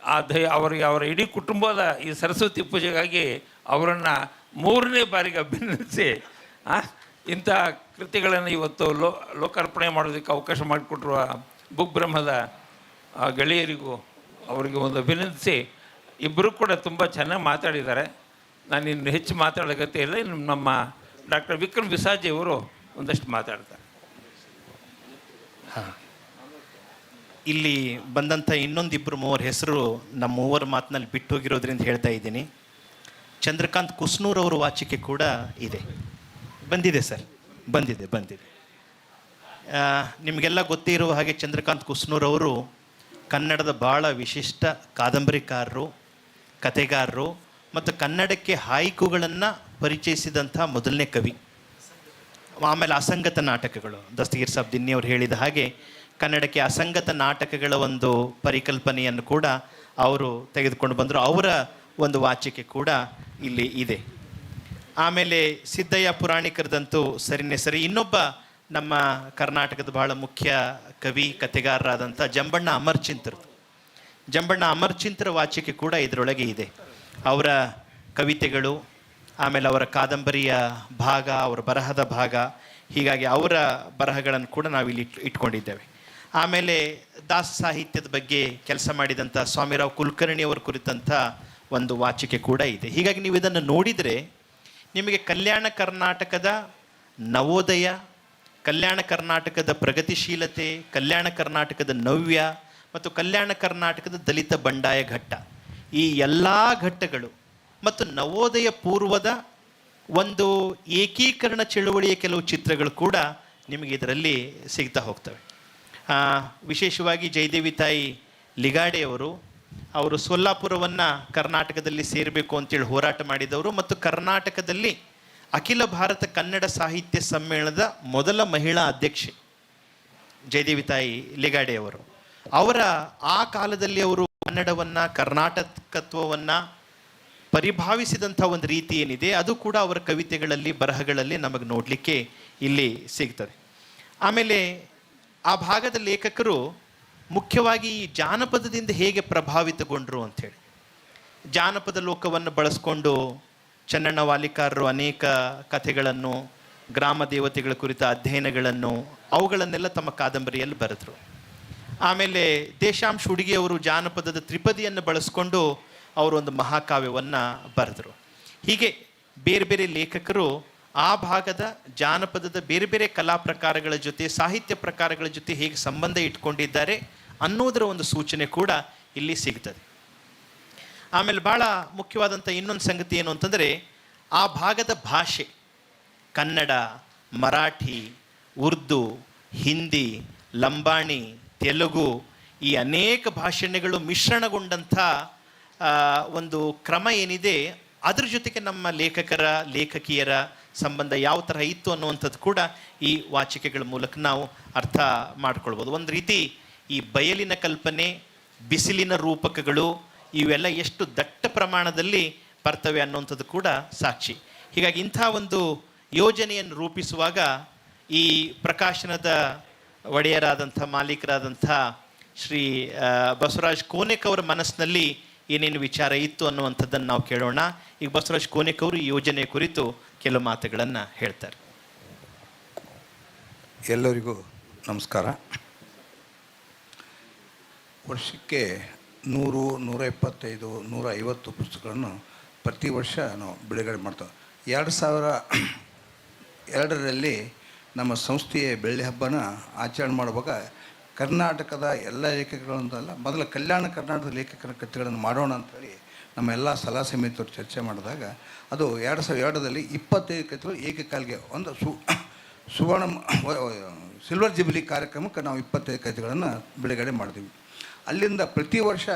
ಆ ದಯ ಅವರಿಗೆ ಅವರ ಇಡೀ ಕುಟುಂಬದ ಈ ಸರಸ್ವತಿ ಪೂಜೆಗಾಗಿ ಅವರನ್ನು ಮೂರನೇ ಬಾರಿಗೆ ಅಭಿನಂದಿಸಿ ಇಂಥ ಕೃತಿಗಳನ್ನು ಇವತ್ತು ಲೋ ಲೋಕಾರ್ಪಣೆ ಮಾಡೋದಕ್ಕೆ ಅವಕಾಶ ಮಾಡಿಕೊಟ್ಟಿರುವ ಆ, ಗೆಳೆಯರಿಗೂ ಅವರಿಗೆ ಒಂದು ಅಭಿನಂದಿಸಿ. ಇಬ್ಬರು ಕೂಡ ತುಂಬ ಚೆನ್ನಾಗಿ ಮಾತಾಡಿದ್ದಾರೆ. ನಾನು ಇನ್ನು ಹೆಚ್ಚು ಮಾತಾಡೋಕತ್ತೆ ಇಲ್ಲ. ಇನ್ನು ನಮ್ಮ ಡಾಕ್ಟರ್ ವಿಕ್ರಮ್ ವಿಸಾಜಿ ಅವರು ಒಂದಷ್ಟು ಮಾತಾಡ್ತಾರೆ. ಇಲ್ಲಿ ಬಂದಂಥ ಇನ್ನೊಂದಿಬ್ಬರು ಮೂವರ ಹೆಸರು ನಮ್ಮ ಮೂವರ ಮಾತಿನಲ್ಲಿ ಬಿಟ್ಟು ಹೋಗಿರೋದ್ರಿಂದ ಹೇಳ್ತಾ ಇದ್ದೀನಿ. ಚಂದ್ರಕಾಂತ್ ಕುಸ್ನೂರ್ ಅವರ ವಾಚಿಕೆ ಕೂಡ ಇದೆ. ಬಂದಿದೆ ಸರ್. ಬಂದಿದೆ ಬಂದಿದೆ. ನಿಮಗೆಲ್ಲ ಗೊತ್ತಿರುವ ಹಾಗೆ ಚಂದ್ರಕಾಂತ್ ಕುಸ್ನೂರ್ ಅವರು ಕನ್ನಡದ ಭಾಳ ವಿಶಿಷ್ಟ ಕಾದಂಬರಿಕಾರರು ಕತೆಗಾರರು ಮತ್ತು ಕನ್ನಡಕ್ಕೆ ಹಾಯ್ಕುಗಳನ್ನು ಪರಿಚಯಿಸಿದಂಥ ಮೊದಲನೇ ಕವಿ. ಆಮೇಲೆ ಅಸಂಗತ ನಾಟಕಗಳು, ದಸ್ತಗೀರ್ ಸಾಬ್ ದಿನ್ನಿ ಅವರು ಹೇಳಿದ ಹಾಗೆ ಕನ್ನಡಕ್ಕೆ ಅಸಂಗತ ನಾಟಕಗಳ ಒಂದು ಪರಿಕಲ್ಪನೆಯನ್ನು ಕೂಡ ಅವರು ತೆಗೆದುಕೊಂಡು ಬಂದರು. ಅವರ ಒಂದು ವಾಚಿಕೆ ಕೂಡ ಇಲ್ಲಿ ಇದೆ. ಆಮೇಲೆ ಸಿದ್ದಯ್ಯ ಪುರಾಣಿಕರದಂತೂ ಸರಿನೇ ಸರಿ. ಇನ್ನೊಬ್ಬ ನಮ್ಮ ಕರ್ನಾಟಕದ ಬಹಳ ಮುಖ್ಯ ಕವಿ, ಕಥೆಗಾರರಾದಂಥ ಜಂಬಣ್ಣ ಅಮರ್ಚಿಂತರದು ಜಂಬಣ್ಣ ಅಮರ್ಚಿಂತರ ವಾಚಿಕೆ ಕೂಡ ಇದರೊಳಗೆ ಇದೆ. ಅವರ ಕವಿತೆಗಳು, ಆಮೇಲೆ ಅವರ ಕಾದಂಬರಿಯ ಭಾಗ, ಅವರ ಬರಹದ ಭಾಗ, ಹೀಗಾಗಿ ಅವರ ಬರಹಗಳನ್ನು ಕೂಡ ನಾವಿಲ್ಲಿ ಇಟ್, ಇಟ್ಕೊಂಡಿದ್ದೇವೆ. ಆಮೇಲೆ ದಾಸ ಸಾಹಿತ್ಯದ ಬಗ್ಗೆ ಕೆಲಸ ಮಾಡಿದಂಥ ಸ್ವಾಮಿರಾವ್ ಕುಲಕರ್ಣಿ ಅವರ ಕುರಿತಂಥ ಒಂದು ವಾಚಿಕೆ ಕೂಡ ಇದೆ. ಹೀಗಾಗಿ ನೀವು ಇದನ್ನು ನೋಡಿದರೆ ನಿಮಗೆ ಕಲ್ಯಾಣ ಕರ್ನಾಟಕದ ನವೋದಯ, ಕಲ್ಯಾಣ ಕರ್ನಾಟಕದ ಪ್ರಗತಿಶೀಲತೆ, ಕಲ್ಯಾಣ ಕರ್ನಾಟಕದ ನವ್ಯ ಮತ್ತು ಕಲ್ಯಾಣ ಕರ್ನಾಟಕದ ದಲಿತ ಬಂಡಾಯ ಘಟ್ಟ. ಈ ಎಲ್ಲ ಘಟ್ಟಗಳು ಮತ್ತು ನವೋದಯ ಪೂರ್ವದ ಒಂದು ಏಕೀಕರಣ ಚಳುವಳಿಯ ಕೆಲವು ಚಿತ್ರಗಳು ಕೂಡ ನಿಮಗೆ ಇದರಲ್ಲಿ ಸಿಗ್ತಾ ಹೋಗ್ತವೆ. ವಿಶೇಷವಾಗಿ ಜಯದೇವಿ ತಾಯಿ ಲಿಗಾಡೆಯವರು ಅವರು ಸೋಲ್ಲಾಪುರವನ್ನು ಕರ್ನಾಟಕದಲ್ಲಿ ಸೇರಬೇಕು ಅಂತೇಳಿ ಹೋರಾಟ ಮಾಡಿದವರು ಮತ್ತು ಕರ್ನಾಟಕದಲ್ಲಿ ಅಖಿಲ ಭಾರತ ಕನ್ನಡ ಸಾಹಿತ್ಯ ಸಮ್ಮೇಳನದ ಮೊದಲ ಮಹಿಳಾ ಅಧ್ಯಕ್ಷೆ ಜಯದೇವಿ ತಾಯಿ ಲಿಗಾಡೆಯವರು ಅವರ ಆ ಕಾಲದಲ್ಲಿ ಅವರು ಕನ್ನಡವನ್ನು, ಕರ್ನಾಟಕತ್ವವನ್ನು ಪರಿಭಾವಿಸಿದಂಥ ಒಂದು ರೀತಿ ಏನಿದೆ, ಅದು ಕೂಡ ಅವರ ಕವಿತೆಗಳಲ್ಲಿ, ಬರಹಗಳಲ್ಲಿ ನಮಗೆ ನೋಡಲಿಕ್ಕೆ ಇಲ್ಲಿ ಸಿಗ್ತದೆ. ಆಮೇಲೆ ಆ ಭಾಗದ ಲೇಖಕರು ಮುಖ್ಯವಾಗಿ ಈ ಜಾನಪದದಿಂದ ಹೇಗೆ ಪ್ರಭಾವಿತಗೊಂಡರು ಅಂಥೇಳಿ. ಜಾನಪದ ಲೋಕವನ್ನು ಬಳಸ್ಕೊಂಡು ಚನ್ನಣ್ಣ ವಾಲಿಕಾರರು ಅನೇಕ ಕಥೆಗಳನ್ನು, ಗ್ರಾಮ ದೇವತೆಗಳ ಕುರಿತ ಅಧ್ಯಯನಗಳನ್ನು, ಅವುಗಳನ್ನೆಲ್ಲ ತಮ್ಮ ಕಾದಂಬರಿಯಲ್ಲಿ ಬರೆದರು. ಆಮೇಲೆ ದೇಶಾಂಶ ಹುಡುಗಿಯವರು ಜಾನಪದದ ತ್ರಿಪದಿಯನ್ನು ಬಳಸ್ಕೊಂಡು ಒಂದು ಮಹಾಕಾವ್ಯವನ್ನು ಬರೆದರು. ಹೀಗೆ ಬೇರೆ ಬೇರೆ ಲೇಖಕರು ಆ ಭಾಗದ ಜಾನಪದದ ಬೇರೆ ಬೇರೆ ಕಲಾ ಪ್ರಕಾರಗಳ ಜೊತೆ, ಸಾಹಿತ್ಯ ಪ್ರಕಾರಗಳ ಜೊತೆ ಹೇಗೆ ಸಂಬಂಧ ಇಟ್ಕೊಂಡಿದ್ದಾರೆ ಅನ್ನೋದರ ಒಂದು ಸೂಚನೆ ಕೂಡ ಇಲ್ಲಿ ಸಿಗ್ತದೆ. ಆಮೇಲೆ ಭಾಳ ಮುಖ್ಯವಾದಂಥ ಇನ್ನೊಂದು ಸಂಗತಿ ಏನು ಅಂತಂದರೆ, ಆ ಭಾಗದ ಭಾಷೆ, ಕನ್ನಡ, ಮರಾಠಿ, ಉರ್ದು, ಹಿಂದಿ, ಲಂಬಾಣಿ, ತೆಲುಗು, ಈ ಅನೇಕ ಭಾಷಣೆಗಳು ಮಿಶ್ರಣಗೊಂಡಂಥ ಒಂದು ಕ್ರಮ ಏನಿದೆ, ಅದ್ರ ಜೊತೆಗೆ ನಮ್ಮ ಲೇಖಕರ, ಲೇಖಕಿಯರ ಸಂಬಂಧ ಯಾವ ಥರ ಇತ್ತು ಅನ್ನುವಂಥದ್ದು ಕೂಡ ಈ ವಾಚಿಕೆಗಳ ಮೂಲಕ ನಾವು ಅರ್ಥ ಮಾಡ್ಕೊಳ್ಬೋದು. ಒಂದು ರೀತಿ ಈ ಬಯಲಿನ ಕಲ್ಪನೆ, ಬಿಸಿಲಿನ ರೂಪಕಗಳು ಇವೆಲ್ಲ ಎಷ್ಟು ದಟ್ಟ ಪ್ರಮಾಣದಲ್ಲಿ ಬರ್ತವೆ ಅನ್ನುವಂಥದ್ದು ಕೂಡ ಸಾಕ್ಷಿ. ಹೀಗಾಗಿ ಇಂಥ ಒಂದು ಯೋಜನೆಯನ್ನು ರೂಪಿಸುವಾಗ ಈ ಪ್ರಕಾಶನದ ಒಡೆಯರಾದಂಥ, ಮಾಲೀಕರಾದಂಥ ಶ್ರೀ ಬಸವರಾಜ್ ಕೋನೆಕ್ ಅವರ ಮನಸ್ಸಿನಲ್ಲಿ ಏನೇನು ವಿಚಾರ ಇತ್ತು ಅನ್ನುವಂಥದ್ದನ್ನು ನಾವು ಕೇಳೋಣ. ಈಗ ಬಸವರಾಜ್ ಕೋನೆಕ್ ಈ ಯೋಜನೆ ಕುರಿತು ಕೆಲವು ಮಾತುಗಳನ್ನು ಹೇಳ್ತಾರೆ. ಎಲ್ಲರಿಗೂ ನಮಸ್ಕಾರ. ವರ್ಷಕ್ಕೆ ನೂರು, ನೂರ ಇಪ್ಪತ್ತೈದು ನೂರ ಐವತ್ತು ಪುಸ್ತಕಗಳನ್ನು ಪ್ರತಿ ವರ್ಷ ನಾವು ಬಿಡುಗಡೆ ಮಾಡ್ತೇವೆ. ಎರಡು ಸಾವಿರ ಎರಡರಲ್ಲಿ ನಮ್ಮ ಸಂಸ್ಥೆಯ ಬೆಳ್ಳಿ ಹಬ್ಬನ ಆಚರಣೆ ಮಾಡುವಾಗ ಕರ್ನಾಟಕದ ಎಲ್ಲ ಲೇಖಕರು ಅಂತಲ್ಲ ಮೊದಲು ಕಲ್ಯಾಣ ಕರ್ನಾಟಕದ ಲೇಖಕರ ಕಥೆಗಳನ್ನು ಮಾಡೋಣ ಅಂತೇಳಿ ನಮ್ಮ ಎಲ್ಲ ಸಲಹಾ ಸಮಿತಿಯವರು ಚರ್ಚೆ ಮಾಡಿದಾಗ, ಅದು ಎರಡು ಸಾವಿರದ ಎರಡರಲ್ಲಿ ಇಪ್ಪತ್ತೈದು ಕಥೆಗಳು ಏಕಕಾಲಿಗೆ ಒಂದು ಸು, ಸುವರ್ಣ ಸಿಲ್ವರ್ ಜುಬಿಲಿ ಕಾರ್ಯಕ್ರಮಕ್ಕೆ ನಾವು ಇಪ್ಪತ್ತೈದು ಕಥೆಗಳನ್ನು ಬಿಡುಗಡೆ ಮಾಡಿದ್ವಿ. ಅಲ್ಲಿಂದ ಪ್ರತಿ ವರ್ಷ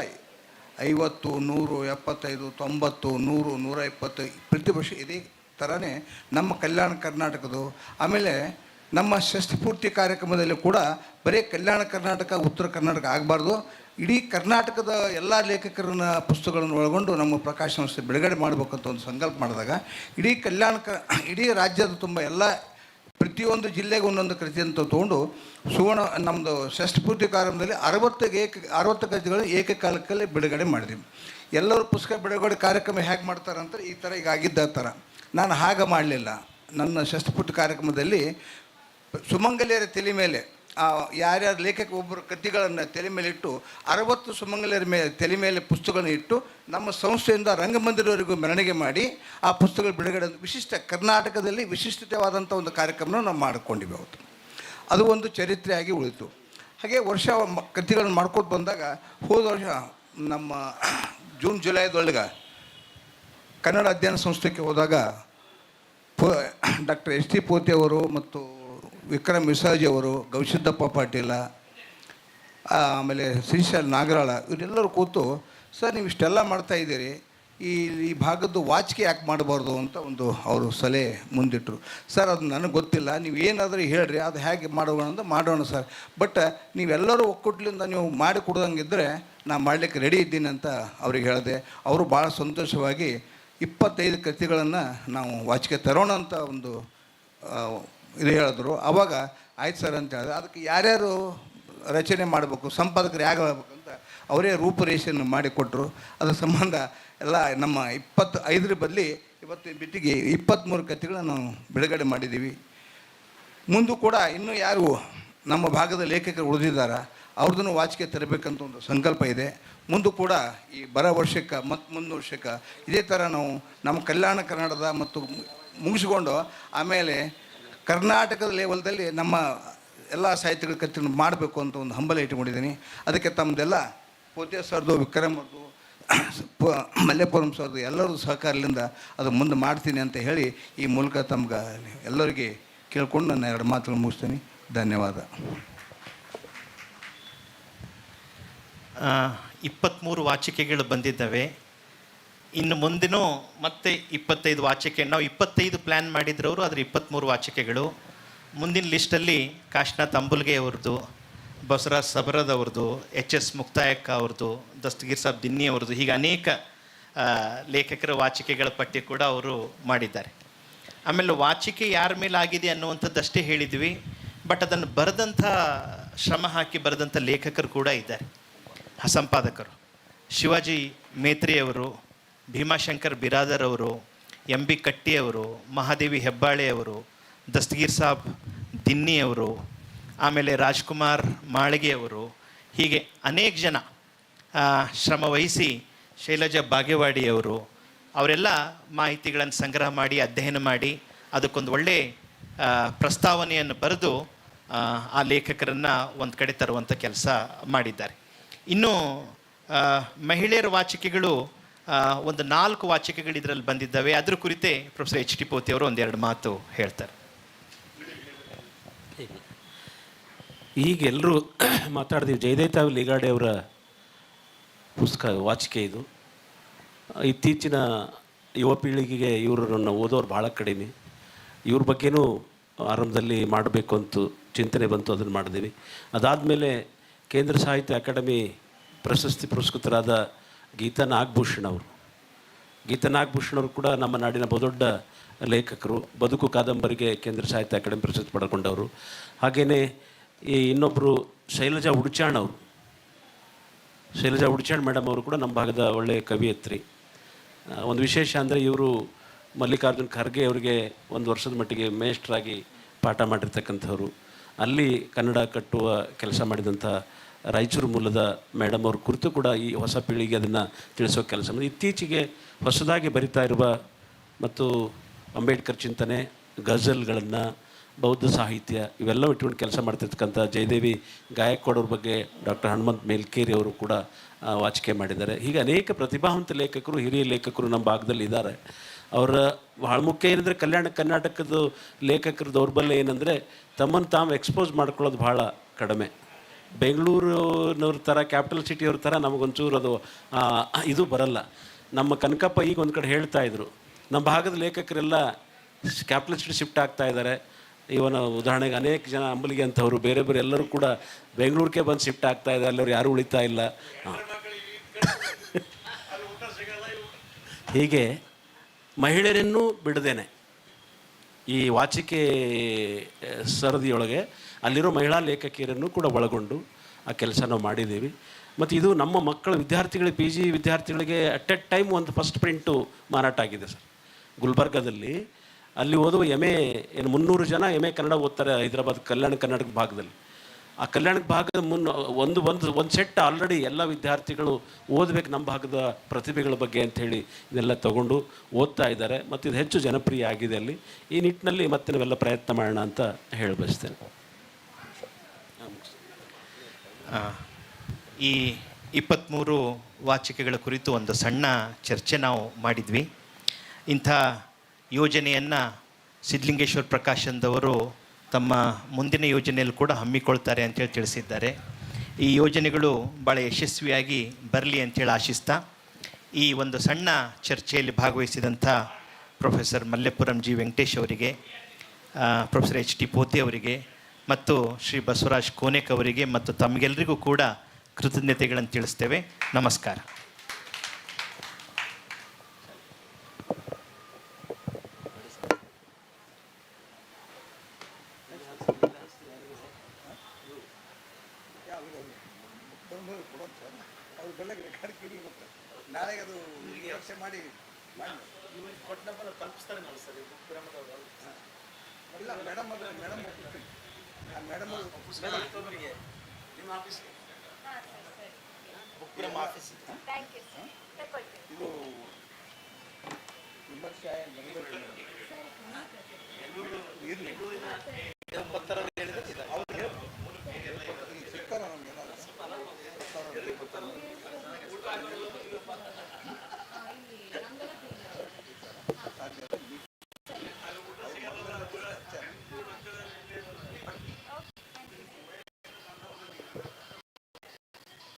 ಐವತ್ತು, ನೂರು, ಎಪ್ಪತ್ತೈದು, ತೊಂಬತ್ತು, ನೂರು, ನೂರ ಇಪ್ಪತ್ತು ಪ್ರತಿ ವರ್ಷ ಇದೇ ಥರನೇ ನಮ್ಮ ಕಲ್ಯಾಣ ಕರ್ನಾಟಕದ್ದು. ಆಮೇಲೆ ನಮ್ಮ ಷಷ್ಠಪೂರ್ತಿ ಕಾರ್ಯಕ್ರಮದಲ್ಲಿ ಕೂಡ ಬರೀ ಕಲ್ಯಾಣ ಕರ್ನಾಟಕ, ಉತ್ತರ ಕರ್ನಾಟಕ ಆಗಬಾರ್ದು. ಇಡೀ ಕರ್ನಾಟಕದ ಎಲ್ಲ ಲೇಖಕರನ್ನ ಪುಸ್ತಕಗಳನ್ನು ಒಳಗೊಂಡು ನಮ್ಮ ಪ್ರಕಾಶ ಸಂಸ್ಥೆ ಬಿಡುಗಡೆ ಮಾಡಬೇಕಂತ ಒಂದು ಸಂಕಲ್ಪ ಮಾಡಿದಾಗ, ಇಡೀ ಕಲ್ಯಾಣ ಕ, ಇಡೀ ರಾಜ್ಯದ ತುಂಬ ಎಲ್ಲ ಪ್ರತಿಯೊಂದು ಜಿಲ್ಲೆಗೆ ಒಂದೊಂದು ಕೃತಿಯಂತ ತೊಗೊಂಡು ಸುವರ್ಣ ನಮ್ಮದು ಷಷ್ಠಪೂರ್ತಿ ಕಾರ್ಯಕ್ರಮದಲ್ಲಿ ಅರವತ್ತು ಏಕ, ಅರವತ್ತು ಕೃತಿಗಳು ಏಕಕಾಲಕ್ಕಲ್ಲಿ ಬಿಡುಗಡೆ ಮಾಡಿದ್ವಿ. ಎಲ್ಲರೂ ಪುಸ್ತಕ ಬಿಡುಗಡೆ ಕಾರ್ಯಕ್ರಮ ಹೇಗೆ ಮಾಡ್ತಾರೆ ಅಂತ ಈ ಥರ ಈಗ ಆಗಿದ್ದ ಥರ ನಾನು ಹಾಗೆ ಮಾಡಲಿಲ್ಲ. ನನ್ನ ಷಷ್ಠಪೂರ್ತಿ ಕಾರ್ಯಕ್ರಮದಲ್ಲಿ ಸುಮಂಗಲಿಯರ ತಲೆ ಮೇಲೆ ಯಾರ್ಯಾರು ಲೇಖಕ ಒಬ್ಬರು ಕೃತಿಗಳನ್ನು ತಲೆ ಮೇಲೆ ಇಟ್ಟು, ಅರವತ್ತು ಸುಮಂಗಲಿಯರ ಮೇಲೆ ತಲೆ ಮೇಲೆ ಪುಸ್ತಕಗಳನ್ನು ಇಟ್ಟು, ನಮ್ಮ ಸಂಸ್ಥೆಯಿಂದ ರಂಗಮಂದಿರವರೆಗೂ ಮೆರವಣಿಗೆ ಮಾಡಿ, ಆ ಪುಸ್ತಕಗಳ ಬಿಡುಗಡೆ, ವಿಶಿಷ್ಟ ಕರ್ನಾಟಕದಲ್ಲಿ ವಿಶಿಷ್ಟವಾದಂಥ ಒಂದು ಕಾರ್ಯಕ್ರಮನ ನಾವು ಮಾಡಿಕೊಂಡಿವೆ ಅವತ್ತು. ಅದು ಒಂದು ಚರಿತ್ರೆಯಾಗಿ ಉಳಿತು. ಹಾಗೆ ವರ್ಷ ಕೃತಿಗಳನ್ನು ಮಾಡ್ಕೊಂಡು ಬಂದಾಗ, ಹೋದ ವರ್ಷ ನಮ್ಮ ಜೂನ್, ಜುಲೈದೊಳಗೆ ಕನ್ನಡ ಅಧ್ಯಯನ ಸಂಸ್ಥೆಗೆ ಹೋದಾಗ, ಪೋ, ಡಾಕ್ಟರ್ ಎಸ್ ಟಿ ಪೋತಿ ಮತ್ತು ವಿಕ್ರಮ್ ವಿಸಾಜಿ ಅವರು, ಗವಿಸಿದ್ದಪ್ಪ ಪಾಟೀಲ ಆಮೇಲೆ ಶ್ರೀಶೈಲ್ ನಾಗರಾಳ, ಇವರೆಲ್ಲರೂ ಕೂತು, ಸರ್, ನೀವು ಇಷ್ಟೆಲ್ಲ ಮಾಡ್ತಾ ಇದ್ದೀರಿ, ಈ ಈ ಭಾಗದ್ದು ವಾಚಿಕೆ ಯಾಕೆ ಮಾಡಬಾರ್ದು? ಅಂತ ಒಂದು ಅವರು ಸಲಹೆ ಮುಂದಿಟ್ಟರು ಸರ್, ಅದು ನನಗೆ ಗೊತ್ತಿಲ್ಲ, ನೀವು ಏನಾದರೂ ಹೇಳ್ರಿ, ಅದು ಹೇಗೆ ಮಾಡೋಣ ಅಂತ ಮಾಡೋಣ ಸರ್. ಬಟ್, ನೀವೆಲ್ಲರೂ ಒಕ್ಕೂಟ್ಲಿಂದ ನೀವು ಮಾಡಿ ಕೊಡ್ದಂಗಿದ್ದರೆ ನಾನು ಮಾಡಲಿಕ್ಕೆ ರೆಡಿ ಇದ್ದೀನಿ ಅಂತ ಅವ್ರಿಗೆ ಹೇಳಿದೆ. ಅವರು ಭಾಳ ಸಂತೋಷವಾಗಿ ಇಪ್ಪತ್ತೈದು ಕೃತಿಗಳನ್ನು ನಾವು ವಾಚಿಕೆ ತರೋಣ ಅಂತ ಒಂದು ಇದು ಹೇಳಿದ್ರು. ಅವಾಗ ಆಯ್ತು ಸರ್ ಅಂತ ಹೇಳಿದ್ರೆ. ಅದಕ್ಕೆ ಯಾರ್ಯಾರು ರಚನೆ ಮಾಡಬೇಕು, ಸಂಪಾದಕರು ಯಾಕೆ ಅಂತ ಅವರೇ ರೂಪುರೇಷೆಯನ್ನು ಮಾಡಿಕೊಟ್ರು ಅದರ ಸಂಬಂಧ ಎಲ್ಲ ನಮ್ಮ ಇಪ್ಪತ್ತು ಐದರ ಬದಲಿ ಇವತ್ತು ಬಿಟ್ಟಿಗೆ ಇಪ್ಪತ್ತ್ಮೂರು ಕಥೆಗಳನ್ನು ನಾವು ಬಿಡುಗಡೆ ಮಾಡಿದ್ದೀವಿ. ಮುಂದೂ ಕೂಡ ಇನ್ನೂ ಯಾರು ನಮ್ಮ ಭಾಗದ ಲೇಖಕರು ಉಳಿದಿದ್ದಾರೆ, ಅವ್ರದ್ದನ್ನು ವಾಚಿಕೆ ತರಬೇಕಂತ ಒಂದು ಸಂಕಲ್ಪ ಇದೆ. ಮುಂದೆ ಕೂಡ ಈ ಬರ ವರ್ಷಕ್ಕೆ ಮತ್ತು ಮುಂದೆ ವರ್ಷಕ್ಕೆ ಇದೇ ಥರ ನಾವು ನಮ್ಮ ಕಲ್ಯಾಣ ಕನ್ನಡದ ಮತ್ತು ಮುಗಿಸ್ಕೊಂಡು ಆಮೇಲೆ ಕರ್ನಾಟಕದ ಲೆವೆಲ್ದಲ್ಲಿ ನಮ್ಮ ಎಲ್ಲ ಸಾಹಿತ್ಯಗಳ ಕಥೆಯನ್ನು ಮಾಡಬೇಕು ಅಂತ ಒಂದು ಹಂಬಲ ಇಟ್ಕೊಂಡಿದ್ದೀನಿ ಅದಕ್ಕೆ ತಮ್ಮದೆಲ್ಲ ಪೋತೆ ಸರ್ದು, ವಿಕ್ರಮ್ ಅವ್ರದ್ದು ಪ- ಮಲ್ಲೇಪುರಂ ಸರ್ದು ಎಲ್ಲರೂ ಸಹಕಾರದಿಂದ ಅದು ಮುಂದೆ ಮಾಡ್ತೀನಿ ಅಂತ ಹೇಳಿ ಈ ಮೂಲಕ ತಮ್ಗೆ ಎಲ್ಲರಿಗೆ ಕೇಳ್ಕೊಂಡು ನನ್ನ ಎರಡು ಮಾತುಗಳು ಮುಗಿಸ್ತೀನಿ. ಧನ್ಯವಾದ. ಇಪ್ಪತ್ತ್ಮೂರು ವಾಚಿಕೆಗಳು ಬಂದಿದ್ದಾವೆ. ಇನ್ನು ಮುಂದಿನೂ ಮತ್ತೆ ಇಪ್ಪತ್ತೈದು ವಾಚಿಕೆ, ನಾವು ಇಪ್ಪತ್ತೈದು ಪ್ಲ್ಯಾನ್ ಮಾಡಿದ್ರವರು ಅದ್ರ ಇಪ್ಪತ್ತ್ಮೂರು ವಾಚಿಕೆಗಳು. ಮುಂದಿನ ಲಿಸ್ಟಲ್ಲಿ ಕಾಶ್ನಾಥ್ ಅಂಬುಲ್ಗೆ ಅವ್ರದ್ದು, ಬಸವರಾಜ್ ಸಬರದ್ ಅವ್ರದ್ದು, ಎಚ್ ಎಸ್ ಮುಕ್ತಾಯಕ್ಕ ಅವ್ರದ್ದು, ದಸ್ತಗೀರ್ ಸಾಬ್ ದಿನ್ನಿ ಅವ್ರದ್ದು, ಹೀಗೆ ಅನೇಕ ಲೇಖಕರ ವಾಚಿಕೆಗಳ ಪಟ್ಟಿ ಕೂಡ ಅವರು ಮಾಡಿದ್ದಾರೆ. ಆಮೇಲೆ ವಾಚಿಕೆ ಯಾರ ಮೇಲೆ ಆಗಿದೆ ಅನ್ನುವಂಥದ್ದಷ್ಟೇ ಹೇಳಿದ್ವಿ, ಬಟ್ ಅದನ್ನು ಬರೆದಂಥ, ಶ್ರಮ ಹಾಕಿ ಬರೆದಂಥ ಲೇಖಕರು ಕೂಡ ಇದ್ದಾರೆ. ಸಂಪಾದಕರು, ಶಿವಾಜಿ ಮೇತ್ರಿಯವರು ಭೀಮಾಶಂಕರ್ ಬಿರಾದರ್ ಅವರು ಎಂ ಬಿ ಕಟ್ಟಿಯವರು ಮಹಾದೇವಿ ಹೆಬ್ಬಾಳೆಯವರು ದಸ್ತಗೀರ್ ಸಾಬ್ ದಿನ್ನಿ ಅವರು ಆಮೇಲೆ ರಾಜ್ಕುಮಾರ್ ಮಾಳಿಗೆಯವರು ಹೀಗೆ ಅನೇಕ ಜನ ಶ್ರಮ ವಹಿಸಿ ಶೈಲಜಾ ಬಾಗೇವಾಡಿಯವರು ಅವರೆಲ್ಲ ಮಾಹಿತಿಗಳನ್ನು ಸಂಗ್ರಹ ಮಾಡಿ ಅಧ್ಯಯನ ಮಾಡಿ ಅದಕ್ಕೊಂದು ಒಳ್ಳೆ ಪ್ರಸ್ತಾವನೆಯನ್ನು ಬರೆದು ಆ, ಲೇಖಕರನ್ನು ಒಂದು ಕಡೆ ತರುವಂಥ ಕೆಲಸ ಮಾಡಿದ್ದಾರೆ. ಇನ್ನು ಮಹಿಳೆಯರ ವಾಚಿಕೆಗಳು ಒಂದು ನಾಲ್ಕು ವಾಚಕಗಳು ಇದರಲ್ಲಿ ಬಂದಿದ್ದಾವೆ. ಅದ್ರ ಕುರಿತೇ ಪ್ರೊಫೆಸರ್ ಎಚ್ ಟಿ ಪೋತಿ ಅವರು ಒಂದೆರಡು ಮಾತು ಹೇಳ್ತಾರೆ. ಈಗ ಎಲ್ಲರೂ ಮಾತಾಡ್ತೀವಿ. ಜಯದೇತಾವ್ ಲಿಗಾಡೆ ಅವರ ಪುಸ್ತಕ, ವಾಚಿಕೆ ಇದು. ಇತ್ತೀಚಿನ ಯುವ ಪೀಳಿಗೆಗೆ ಇವರನ್ನು ಓದೋರು ಭಾಳ ಕಡಿಮೆ. ಇವ್ರ ಬಗ್ಗೆನೂ ಆರಂಭದಲ್ಲಿ ಮಾಡಬೇಕು ಅಂತ ಚಿಂತನೆ ಬಂತು, ಅದನ್ನು ಮಾಡಿದ್ದೀವಿ. ಅದಾದಮೇಲೆ ಕೇಂದ್ರ ಸಾಹಿತ್ಯ ಅಕಾಡೆಮಿ ಪ್ರಶಸ್ತಿ ಪುರಸ್ಕೃತರಾದ ಗೀತಾ ನಾಗಭೂಷಣ್ ಅವರು ಗೀತಾ ನಾಗಭೂಷಣ್ ಅವರು ಕೂಡ ನಮ್ಮ ನಾಡಿನ ಬಹುದೊಡ್ಡ ಲೇಖಕರು. ಬದುಕು ಕಾದಂಬರಿಗೆ ಕೇಂದ್ರ ಸಾಹಿತ್ಯ ಅಕಾಡೆಮಿ ಪ್ರಶಸ್ತಿ ಪಡ್ಕೊಂಡವರು. ಹಾಗೆಯೇ ಈ ಇನ್ನೊಬ್ಬರು ಶೈಲಜಾ ಉಡ್ಚಾಣ್ ಅವರು ಶೈಲಜಾ ಉಡ್ಚಾಣ್ ಮೇಡಮ್ ಅವರು ಕೂಡ ನಮ್ಮ ಭಾಗದ ಒಳ್ಳೆಯ ಕವಿಯತ್ರಿ. ಒಂದು ವಿಶೇಷ ಅಂದರೆ ಇವರು ಮಲ್ಲಿಕಾರ್ಜುನ್ ಖರ್ಗೆ ಅವರಿಗೆ ಒಂದು ವರ್ಷದ ಮಟ್ಟಿಗೆ ಮೇಷ್ಟ್ರಾಗಿ ಪಾಠ ಮಾಡಿರ್ತಕ್ಕಂಥವ್ರು. ಅಲ್ಲಿ ಕನ್ನಡ ಕಟ್ಟುವ ಕೆಲಸ ಮಾಡಿದಂಥ ರಾಯಚೂರು ಮೂಲದ ಮೇಡಮ್ ಅವ್ರ ಕುರಿತು ಕೂಡ ಈ ಹೊಸ ಪೀಳಿಗೆ ಅದನ್ನು ತಿಳಿಸೋ ಕೆಲಸ. ಇತ್ತೀಚೆಗೆ ಹೊಸದಾಗಿ ಬರಿತಾ ಇರುವ ಮತ್ತು ಅಂಬೇಡ್ಕರ್ ಚಿಂತನೆ, ಗಜಲ್ಗಳನ್ನು, ಬೌದ್ಧ ಸಾಹಿತ್ಯ ಇವೆಲ್ಲ ಇಟ್ಕೊಂಡು ಕೆಲಸ ಮಾಡ್ತಿರ್ತಕ್ಕಂಥ ಜಯದೇವಿ ಗಾಯಕ್ವಾಡ್ ಅವ್ರ ಬಗ್ಗೆ ಡಾಕ್ಟರ್ ಹನುಮಂತ್ ಮೇಲ್ಕೇರಿ ಅವರು ಕೂಡ ವಾಚಿಕೆ ಮಾಡಿದ್ದಾರೆ. ಹೀಗೆ ಅನೇಕ ಪ್ರತಿಭಾವಂತ ಲೇಖಕರು, ಹಿರಿಯ ಲೇಖಕರು ನಮ್ಮ ಭಾಗದಲ್ಲಿ ಇದ್ದಾರೆ. ಅವರ ಭಾಳ ಮುಖ್ಯ ಏನಂದರೆ ಕಲ್ಯಾಣ ಕರ್ನಾಟಕದ ಲೇಖಕರ ದೌರ್ಬಲ್ಯ ಏನಂದರೆ ತಮ್ಮನ್ನು ತಾವು ಎಕ್ಸ್ಪೋಸ್ ಮಾಡ್ಕೊಳ್ಳೋದು ಭಾಳ ಕಡಿಮೆ. ಬೆಂಗಳೂರಿನವ್ರ ಥರ, ಕ್ಯಾಪಿಟಲ್ ಸಿಟಿಯವ್ರ ಥರ ನಮಗೊಂಚೂರು ಅದು ಇದು ಬರಲ್ಲ. ನಮ್ಮ ಕನಕಪ್ಪ ಈಗ ಒಂದು ಕಡೆ ಹೇಳ್ತಾ ಇದ್ರು, ನಮ್ಮ ಭಾಗದ ಲೇಖಕರೆಲ್ಲ ಕ್ಯಾಪಿಟಲ್ ಸಿಟಿ ಶಿಫ್ಟ್ ಆಗ್ತಾ ಇದ್ದಾರೆ ಇವನ ಉದಾಹರಣೆಗೆ ಅನೇಕ ಜನ ಅಂಬಲಿಗೆ ಅಂತವರು, ಬೇರೆ ಬೇರೆ ಎಲ್ಲರೂ ಕೂಡ ಬೆಂಗಳೂರಿಗೆ ಬಂದು ಶಿಫ್ಟ್ ಆಗ್ತಾ ಇದ್ದಾರೆ ಅಲ್ಲವ್ರು ಯಾರೂ ಉಳಿತಾ ಇಲ್ಲ. ಹೀಗೆ ಮಹಿಳೆಯರನ್ನೂ ಬಿಡದೇನೆ. ಈ ವಾಚಿಕೆ ಸರದಿಯೊಳಗೆ ಅಲ್ಲಿರೋ ಮಹಿಳಾ ಲೇಖಕಿಯರನ್ನು ಕೂಡ ಒಳಗೊಂಡು ಆ ಕೆಲಸ ನಾವು ಮಾಡಿದ್ದೀವಿ. ಮತ್ತು ಇದು ನಮ್ಮ ಮಕ್ಕಳ ವಿದ್ಯಾರ್ಥಿಗಳಿಗೆ ಪಿ ಜಿ ವಿದ್ಯಾರ್ಥಿಗಳಿಗೆ ಅಟ್ ಎ ಟೈಮ್ ಒಂದು ಫಸ್ಟ್ ಪ್ರಿಂಟು ಮಾರಾಟ ಆಗಿದೆ ಸರ್. ಗುಲ್ಬರ್ಗದಲ್ಲಿ ಅಲ್ಲಿ ಓದುವ ಎಂ ಎ, ಏನು ಮುನ್ನೂರು ಜನ ಎಂ ಎ ಕನ್ನಡ ಓದ್ತಾರೆ ಹೈದರಾಬಾದ್, ಕಲ್ಯಾಣ ಕರ್ನಾಟಕ ಭಾಗದಲ್ಲಿ. ಆ ಕಲ್ಯಾಣ ಭಾಗದ ಮುನ್ನ ಒಂದು ಒಂದು ಒಂದು ಸೆಟ್ ಆಲ್ರೆಡಿ ಎಲ್ಲ ವಿದ್ಯಾರ್ಥಿಗಳು ಓದಬೇಕು ನಮ್ಮ ಭಾಗದ ಪ್ರತಿಭೆಗಳ ಬಗ್ಗೆ ಅಂಥೇಳಿ ಇದೆಲ್ಲ ತಗೊಂಡು ಓದ್ತಾ ಇದ್ದಾರೆ. ಮತ್ತು ಇದು ಹೆಚ್ಚು ಜನಪ್ರಿಯ ಆಗಿದೆ ಅಲ್ಲಿ. ಈ ನಿಟ್ಟಿನಲ್ಲಿ ಮತ್ತೆ ನಾವೆಲ್ಲ ಪ್ರಯತ್ನ ಮಾಡೋಣ ಅಂತ ಹೇಳಿ ಬಯಸ್ತೇನೆ. ಈ ಇಪ್ಪತ್ತ್ಮೂರು ವಾಚಿಕೆಗಳ ಕುರಿತು ಒಂದು ಸಣ್ಣ ಚರ್ಚೆ ನಾವು ಮಾಡಿದ್ವಿ. ಇಂಥ ಯೋಜನೆಯನ್ನು ಸಿದ್ಧಲಿಂಗೇಶ್ವರ ಪ್ರಕಾಶಂದವರು ತಮ್ಮ ಮುಂದಿನ ಯೋಜನೆಯಲ್ಲಿ ಕೂಡ ಹಮ್ಮಿಕೊಳ್ತಾರೆ ಅಂತೇಳಿ ತಿಳಿಸಿದ್ದಾರೆ. ಈ ಯೋಜನೆಗಳು ಭಾಳ ಯಶಸ್ವಿಯಾಗಿ ಬರಲಿ ಅಂತೇಳಿ ಆಶಿಸ್ತಾ, ಈ ಒಂದು ಸಣ್ಣ ಚರ್ಚೆಯಲ್ಲಿ ಭಾಗವಹಿಸಿದಂಥ ಪ್ರೊಫೆಸರ್ ಮಲ್ಲೆಪುರಂ ಜಿ ವೆಂಕಟೇಶ್ ಅವರಿಗೆ ಪ್ರೊಫೆಸರ್ ಎಚ್ ಟಿ ಪೋತಿ ಅವರಿಗೆ ಮತ್ತು ಶ್ರೀ ಬಸವರಾಜ್ ಕೋನೆಕ್ ಅವರಿಗೆ ಮತ್ತು ತಮಗೆಲ್ಲರಿಗೂ ಕೂಡ ಕೃತಜ್ಞತೆಗಳನ್ನು ತಿಳಿಸ್ತೇವೆ. ನಮಸ್ಕಾರ. ನಾಳೆಗೆ ಅದು ಪರೀಕ್ಷೆ ಮಾಡಿ ನಿಮ್ಮ ಮೇಡಮ್ ಅದು ಮೇಡಮ್ ಮೇಡಮ್ ಇದು ನಮ್ಗೆ